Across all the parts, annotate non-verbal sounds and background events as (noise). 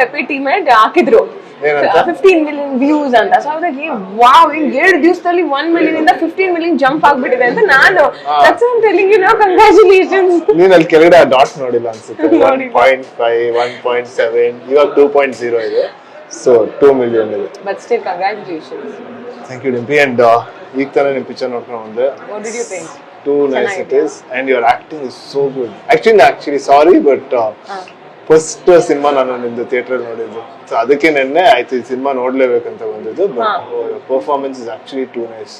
Peppy team ಹಾಕಿದ್ರು? Fifteen million views ಅಂತ. So ಅದಕ್ಕೆ ವಾವ್ ಇನ್ ಎರಡು ದಿವಸದಲ್ಲಿ ಒನ್ ಮಿಲಿಯನ್ ಇಂದ ಫಿಫ್ಟೀನ್ ಮಿಲಿಯನ್ ಜಂಪ್ ಆಗ್ಬಿಟ್ಟಿದೆ ಅಂತ ನಾನು. ಟೆಲಿಂಗ್ ಯು ನೋ ಕಂಗ್ರಾಚುಲೇಷನ್ಸ್ ನೀನ್ ಅಲ್ಲಿ ಕೆಳಗಡೆ ಡಾಟ್ ನೋಡಿಲ್ಲ ಅನ್ಸುತ್ತೆ. One. Point five one point seven ಇವಾಗ ಟೂ ಪಾಯಿಂಟ್ ಜೀರೋ ಇದೆ. ಸೊ ಟೂ ಮಿಲಿಯನ್ ಇದೆ. But still congratulations thank you Dimpi and ಈಗ ತಾನೇ ನಿಮ್ಮ ಪಿಕ್ಚರ್ ನೋಡ್ಕೊಂಡು ಬಂದೆ. What did you think too nice it is and your acting is so good actually actually sorry but first cinema ನಾನು ನಿಮ್ದು theatre ನೋಡಿದ್ದು. So ಅದಕ್ಕೆ ನೆನ್ನೆ ಆಯ್ತು ಈ ಸಿನಿಮಾ ನೋಡ್ಲೇಬೇಕಂತ ಬಂದಿದ್ದು performance is actually too nice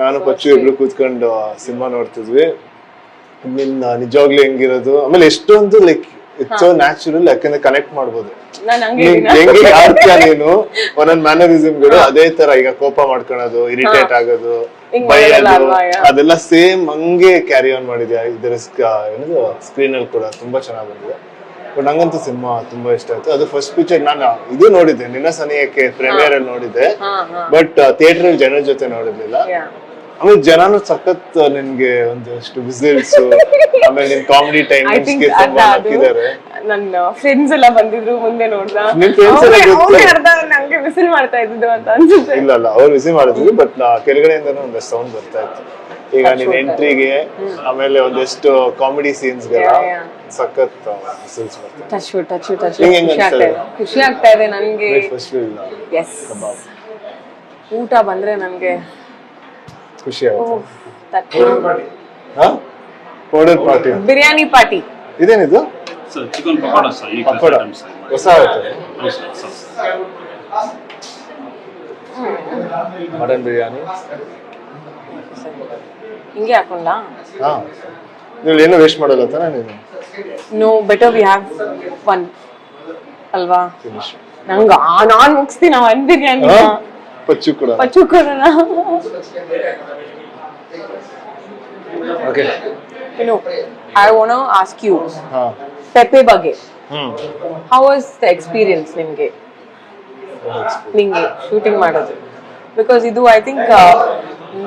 ನಾನು ಪಚ್ಚು ಇಬ್ರು ಕೂತ್ಕೊಂಡು ಸಿನಿಮಾ ನೋಡ್ತಿದ್ವಿ. ನಿನ್ನ ನಿಜವಾಗ್ಲೂ ಹೆಂಗಿರೋದು ಆಮೇಲೆ ಎಷ್ಟೊಂದು ಲೈಕ್ ಇಟ್ಸ್ ಸೋ ನ್ಯಾಚುರಲ್ ಯಾಕಂದ್ರೆ ಕನೆಕ್ಟ್ ಮಾಡ್ಬೋದು. ಹಂಗೆ ಆಡ್ತೀಯ (laughs) ನೀನು ಒಂದೊಂದ್ ಮ್ಯಾನರಿಸಮ್ಗಳು ಅದೇ ತರ ಈಗ ಕೋಪ ಮಾಡ್ಕೊಳೋದು ಇರಿಟೇಟ್ ಆಗೋದು ಬೈಯೋದು. ಅದೆಲ್ಲ ಸೇಮ್ ಹಂಗೆ ಕ್ಯಾರಿ ಆನ್ ಮಾಡಿದ್ಯಾ? ಇದರ ಏನದು ಸ್ಕ್ರೀನ್ ಅಲ್ಲಿ ಕೂಡ ತುಂಬಾ ಚೆನ್ನಾಗಿ ಬಂದಿದೆ. ಬಟ್ ನಂಗಂತೂ ಸಿನಿಮಾ ತುಂಬಾ ಇಷ್ಟ ಆಯ್ತು. ಅದು ಫಸ್ಟ್ ಪಿಕ್ಚರ್ ನಾನು ಇದು ನೋಡಿದ್ದೆ ನಿನ್ನ ಸನಿಯಕ್ಕೆ ಪ್ರೀಮಿಯರ್ ಅಲ್ಲಿ ನೋಡಿದ್ದೆ. ಬಟ್ ಥಿಯೇಟರ್ ಅಲ್ಲಿ ಜನರ ಜೊತೆ ನೋಡಿರ್ಲಿಲ್ಲ. ಆಮೇಲೆ ಜನನು ಸಖತ್ ನಿನ್ಗೆ ಒಂದಷ್ಟು ವಿಸಿಲ್ಸ್ ಆಮೇಲೆ ನಿನ್ ಕಾಮಿಡಿ ಟೈಮ್ ಹಾಕಿದ್ದಾರೆ. ನನ್ನ ಫ್ರೆಂಡ್ಸ್ ಎಲ್ಲ ಬಂದಿದ್ರು ಮುಂದೆ ನೋಡ್ದ. ನಂಗೆ ವಿಸಿಲ್ ಮಾಡ್ತಾ ಇದ್ದಿದ್ದು ಅಂತ ಅನ್ಸುತ್ತೆ. ಇಲ್ಲ ಅಲ್ಲ ಅವ್ರು ವಿಸಿಲ್ ಮಾಡಿದ್ರು ಬಟ್ ಕೆಳಗಡೆಯಿಂದನೂ ಒಂದಷ್ಟು ಸೌಂಡ್ ಬರ್ತಾ ಇತ್ತು. ಈಗ ನಿನ್ ಎಂಟ್ರಿಗೆ ಆಮೇಲೆ ಒಂದಷ್ಟು ಕಾಮಿಡಿ ಸೀನ್ಸ್. ಸಖತ್ ವಿಸಿಲ್ಸ್ ಬರ್ತಾ ಟಚ್ ಟಚ್ ಟಚ್ ನಿಂಗೆ ಹೆಂಗ್ ಖುಷಿ ಆಗ್ತಾ ಇದೆ. ನನಗೆ. ಊಟ ಬಂದ್ರೆ ನನಗೆ ಖುಷಿ ಆಗುತ್ತೆ. ಪೌಡರ್ ಪಾರ್ಟಿ ಬಿರಿಯಾನಿ ಪಾರ್ಟಿ ಇದೇನಿದು? ಸರ್ ಚಿಕನ್ ಪಕೋಡ ಪಕೋಡ ಹೊಸ ಮಟನ್ ಬಿರಿಯಾನಿ ಹಿಂಗೆ ಹಾಕೊಂಡ? ಹಾ. ನೀವು ಏನು ವೇಸ್ಟ್ ಮಾಡಲ್ಲ ತಾನೇ ನೀನು? No better we have one ಅಲ್ವಾ? ಫಿನಿಶ್ ನಂಗ ನಾನ್ ಮುಗಿಸ್ತೀನಿ ಒನ್ ಬಿರಿಯಾನಿ ಪಚ್ಚು ಕೂಡ. ಪಚ್ಚು ಕೂಡ ಓಕೆ ಇನ್ನು ಐ ವಾಂಟ್ ಆಸ್ಕ್ ಯು ಹಾ. ಪೆಪ್ಪೆ ಬಗ್ಗೆ. Hmm. How was the experience ನಿಮಗೆ? ನಿಮಗೆ ಶೂಟಿಂಗ್ ಮಾಡೋದು? ಬಿಕಾಸ್ ಇದು ಐ ಥಿಂಕ್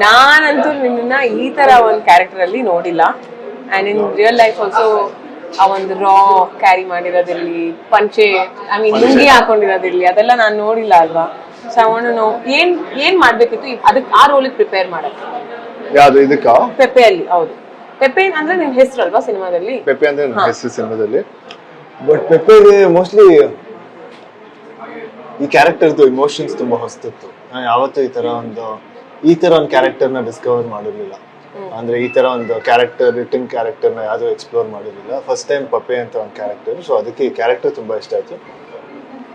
ನಾನಂತೂ ನಿನ್ನ ಈ ತರ ಒಂದು ಕ್ಯಾರೆಕ್ಟರ್ ಅಲ್ಲಿ ನೋಡಿಲ್ಲ. And in real life also ಆ ಒಂದು ರಾ ಕ್ಯಾರಿ ಮಾಡಿರೋದಿರ್ಲಿ ಪಂಚೆ ಐ ಮೀನ್ ಲುಂಗಿ ಹಾಕೊಂಡಿರೋದಿರ್ಲಿ ಅದೆಲ್ಲ ನಾನು ನೋಡಿಲ್ಲ ಅಲ್ವಾ? ಸೊ ವಾಂಟ್ ನೋ ಏನ್ ಏನ್ ಮಾಡ್ಬೇಕಿತ್ತು? ಅದಕ್ಕೆ ಆ ರೋಲಿಗೆ ಪ್ರಿಪೇರ್ ಮಾಡಕ್ಕೆ? ಯಾವುದು ಇದಕ್ಕ? ಪೆಪೆ ಅಲ್ಲಿ ಹೌದು. ಪೆಪೆ ಅಂದ್ರೆ ನಿಮ್ ಹೆಸರು ಅಲ್ವಾ ಸಿನಿಮಾದಲ್ಲಿ? ಪೆಪೆ ಅಂದ್ರೆ ನನ್ನ ಹೆಸರು ಸಿನಿಮಾದಲ್ಲಿ. ಬಟ್ ಪೆಪೆ ಮೋಸ್ಟ್ಲಿ ಈ ಕ್ಯಾರೆಕ್ಟರ್ದು ಇಮೋಷನ್ಸ್ ತುಂಬಾ ಹೊಸ್ತಿತ್ತು. ನಾನು ಯಾವತ್ತೂ ಈ ತರ ಒಂದು ಈ ತರ ಒಂದು ಕ್ಯಾರೆಕ್ಟರ್ನ ಡಿಸ್ಕವರ್ ಮಾಡಿರ್ಲಿಲ್ಲ. ಅಂದ್ರೆ ಈ ತರ ಒಂದು ಕ್ಯಾರೆಕ್ಟರ್ ರಿಟರ್ನ್ ಕ್ಯಾರೆಕ್ಟರ್ನ ಯಾವ್ದು ಎಕ್ಸ್ಪ್ಲೋರ್ ಮಾಡಿರ್ಲಿಲ್ಲ. ಫಸ್ಟ್ ಟೈಮ್ ಪಪ್ಪೆ ಅಂತ ಒಂದು ಕ್ಯಾರೆಕ್ಟರ್ ಸೊ ಅದಕ್ಕೆ ಈ ಕ್ಯಾರೆಕ್ಟರ್ ತುಂಬಾ ಇಷ್ಟ ಆಯ್ತು.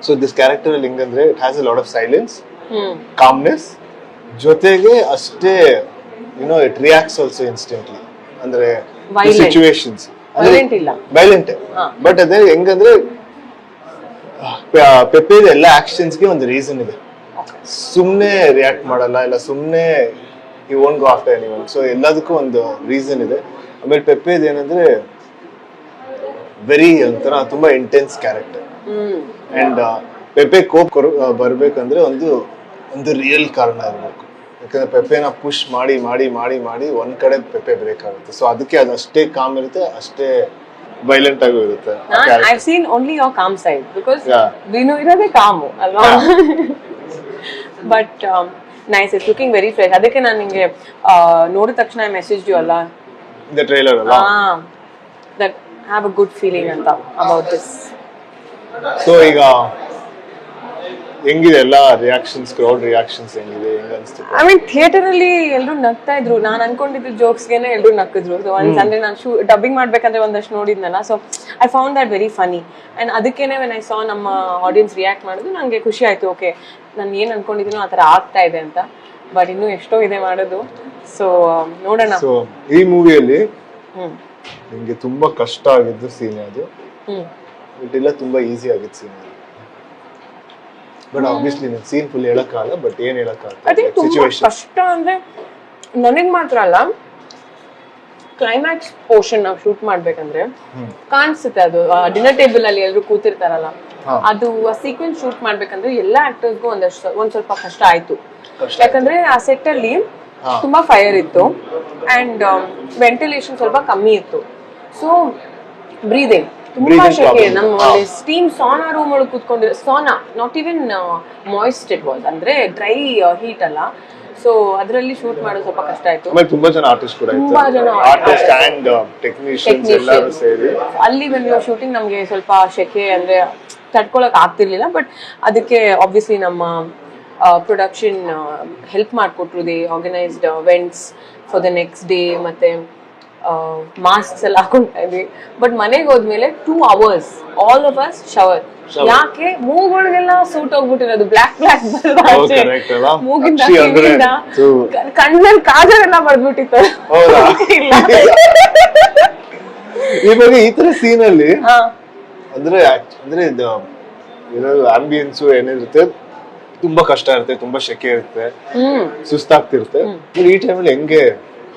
ಸೊ ದಿಸ್ ಕ್ಯಾರೆಕ್ಟರ್ ಅಲ್ಲಿ ಹೆಂಗಂದ್ರೆ it has a lot of silence calmness ಜೊತೆಗೆ ಅಷ್ಟೇ you know it reacts also instantly ಅಂದ್ರೆ. ಸಿಚುವೇಶನ್ಸ್. ವೈಲೆಂಟ್. ಬಟ್ ಅದೇ ಹೆಂಗಂದ್ರೆ ಪೆಪ್ಪೆದ ಎಲ್ಲ ಆಕ್ಷನ್ಸ್ಗೆ ಒಂದು ರೀಸನ್ ಇದೆ. ಸುಮ್ನೆ ರಿಯಾಕ್ಟ್ ಮಾಡಲ್ಲ ಇಲ್ಲ ಸುಮ್ಮನೆ ಈ own go after anyone so ಎಲ್ಲದಕ್ಕೂ ಒಂದು ರೀಸನ್ ಇದೆ. ಆಮೇಲೆ ಪೆಪ್ಪೆದು ಏನಂದ್ರೆ ವೆರಿ ಒಂಥರ ತುಂಬಾ ಇಂಟೆನ್ಸ್ ಕ್ಯಾರೆಕ್ಟರ್ ಅಂಡ್ ಪೆಪ್ಪೆ ಕೋಪ್ ಬರ್ಬೇಕಂದ್ರೆ ಒಂದು ಒಂದು ರಿಯಲ್ ಕಾರಣ ಇರಬೇಕು. ಯಾಕಂದ್ರೆ ಪೆಪ್ಪೆನ ಪುಷ್ ಮಾಡಿ ಮಾಡಿ ಮಾಡಿ ಮಾಡಿ ಒಂದ್ ಕಡೆ ಪೆಪ್ಪೆ ಬ್ರೇಕ್ ಆಗುತ್ತೆ. ಸೊ ಅದಕ್ಕೆ ಅದು ಅಷ್ಟೇ ಕಾಮ್ ಇರುತ್ತೆ ಅಷ್ಟೇ ವೈಲೆಂಟ್ ಆಗೂ ಇರುತ್ತೆ I seen only your calm side because ನೀನು ಇರೋದೇ ಕಾಮು ಅಲ್ವಾ? But nice it's looking very fresh ಅದಕ್ಕೆ ನಾನು ನಿಂಗೆ ಆ, ನೋಡಿದ ತಕ್ಷಣ ಮೆಸೇಜ್ ಯು ಅಲ್ಲ The trailer ಅಲ್ಲ that have a good feeling ಅಂತ ಅಬೌಟ್ ದಿಸ್ ಸೊ ಈಗ ಹೆಂಗಿದೆ ಎಲ್ಲ ರಿಯಾಕ್ಷನ್ಸ್ ಕ್ರೌಡ್ ರಿಯಾಕ್ಷನ್ಸ್ ಹೆಂಗಿದೆ ಹೆಂಗ ಅನ್ಸ್ತು ಐ ಮೀನ್ ಥಿಯೇಟರ್ ಅಲ್ಲಿ ಎಲ್ಲರೂ ನಗ್ತಾ ಇದ್ರು. ನಾನು ಅನ್ಕೊಂಡಿದ್ದು ಜೋಕ್ಸ್ಗೆನೆ ಎಲ್ಲರೂ ನಕ್ಕಿದ್ರು ಸೊ ಒನ್ಸ್ ಅಂದ್ರೆ ನಾನು ಶೂ ಡಬ್ಬಿಂಗ್ ಮಾಡ್ಬೇಕಂದ್ರೆ ಒಂದಷ್ಟು ನೋಡಿದ್ನಲ್ಲ. So I found that very funny and ಅದಕ್ಕೇನೆ ವೆನ್ ಐ ಸಾ ನಮ್ಮ ಆಡಿಯನ್ಸ್ ರಿಯಾಕ್ಟ್ ಮಾಡಿದ್ರು ನನಗೆ ಖುಷಿ ಆಯ್ತು. ಓಕೆ ನಾನು ಏನ್ ಅನ್ಕೊಂಡಿದ್ದೀನೋ ಆ ಥರ ಆಗ್ತಾ ಇದೆ ಅಂತ. ಬಟ್ ಇನ್ನೂ ಎಷ್ಟೋ ಇದೆ ಮಾಡೋದು. ಸೊ ನೋಡೋಣ. ಸೊ ಈ ಮೂವಿಯಲ್ಲಿ ನಿಮಗೆ ತುಂಬಾ ಕಷ್ಟ ಆಗಿದ್ದು ಸೀನ್ ಅದು. ಇಲ್ಲ ತುಂಬಾ ಈಸಿ ಆಗಿತ್ತು ಸೀನ್ ಬಟ್ ಆಬ್ವಿಯಸ್ಲಿ ನಾನು ಸೀನ್ ಫುಲ್ ಹೇಳಕ್ಕಾಗಲ್ಲ ಬಟ್ ಏನ್ ಐ ಹೇಳಕ್ಕಾಗಲ್ಲ ಥಿಂಕ್ ತುಂಬಾ ಕಷ್ಟ ಅಂದ್ರೆ ನನಗೆ ಮಾತ್ರ ಅಲ್ಲ ಕ್ಲೈಮ್ಯಾಕ್ಸ್ ಪೋರ್ಷನ್ ನಾವು ಶೂಟ್ ಮಾಡ್ಬೇಕಂದ್ರೆ ಕಾಣಿಸುತ್ತೆ ಅದು. ಡಿನ್ನರ್ ಟೇಬಲ್ ಅಲ್ಲಿ ಎಲ್ಲರೂ ಕೂತಿರ್ತಾರಲ್ಲ ಅದು ಆ ಸೀಕ್ವೆನ್ಸ್ ಶೂಟ್ ಮಾಡ್ಬೇಕಂದ್ರೆ ಎಲ್ಲಾ ಆಕ್ಟರ್ಸ್ಗೂ ಒಂದಷ್ಟು ಒಂದ್ ಸ್ವಲ್ಪ ಕಷ್ಟ ಆಯ್ತು. ಯಾಕಂದ್ರೆ ಆ ಸೆಟ್ ಅಲ್ಲಿ ತುಂಬಾ ಫೈರ್ ಇತ್ತು ಅಂಡ್ ವೆಂಟಿಲೇಷನ್ ಸ್ವಲ್ಪ ಕಮ್ಮಿ ಇತ್ತು. ಸೊ ಬ್ರೀದಿಂಗ್ ತುಂಬಾ ಶೆಕೆ ನಮ್ಮ ಸ್ಟೀಮ್ ಸಾನಾ ರೂಮ್ ಒಳಗೆ ಕೂತ್ಕೊಂಡಿರೋ sauna not even moist it was ಅಂದ್ರೆ ಡ್ರೈ ಹೀಟ್ ಅಲ್ಲ. ಸೊ ಅದರಲ್ಲಿ ಶೂಟ್ ಮಾಡೋದು ಸ್ವಲ್ಪ ಕಷ್ಟ ಆಯ್ತು. ಆಮೇಲೆ ತುಂಬಾ ಜನ ಆರ್ಟಿಸ್ಟ್ ಕೂಡ ತುಂಬಾ ಜನ ಆರ್ಟಿಸ್ಟ್ ಅಂಡ್ ಟೆಕ್ನಿಷಿಯನ್ಸ್. ಎಲ್ಲರೂ ಸೇರಿ. ಅಲ್ಲಿ ಬಂದಿರೋ ಶೂಟಿಂಗ್ ನಮಗೆ ಸ್ವಲ್ಪ ಶೆಕೆ ಅಂದ್ರೆ ತಡ್ಕೊಳಕ್ ಆಗ್ತಿರ್ಲಿಲ್ಲ ಬಟ್ ಅದಕ್ಕೆ ಆಬ್ವಿಯಸ್ಲಿ ನಮ್ಮ ಪ್ರೊಡಕ್ಷನ್ ಹೆಲ್ಪ್ ಮಾಡಿಕೊಟ್ರು. They organised vents for the next day ಮತ್ತೆ ಮಾಸ್ಕ್ಸ್ ಎಲ್ಲ ಹಾಕೊಂಡ್ತಾ ಇದ್ವಿ ಬಟ್ ಮನೆಗೆ ಹೋದ್ಮೇಲೆ two hours all of us shower ಯಾಕೆ? ಮೂಗುಗಳಿಗೆಲ್ಲ ಸೂಟ್ ಹೋಗ್ಬಿಟ್ಟಿರೋದು. ಬ್ಲಾಕ್ ಬ್ಲಾಕ್ ಅಲ್ಲ? ಮೂಗಿಂದ ಕಣ್ಣಲ್ಲಿ ಕಾಜರೆಲ್ಲ? (laughs) ಇಲ್ಲ. ಇವಾಗ ಈ ತರ ಸೀನ್ ಅಲ್ಲಿ ಅಂದ್ರೆ ಅಂದ್ರೆ ಇದು ಏನಾದ್ರು ಆಂಬಿಯನ್ಸ್ ಏನಿರುತ್ತೆ ತುಂಬಾ ಕಷ್ಟ ಇರುತ್ತೆ ತುಂಬಾ ಶೆಕೆ ಇರುತ್ತೆ ಸುಸ್ತಾಗ್ತಿರುತ್ತೆ. ಈ ಟೈಮಲ್ಲಿ ಹೆಂಗೆ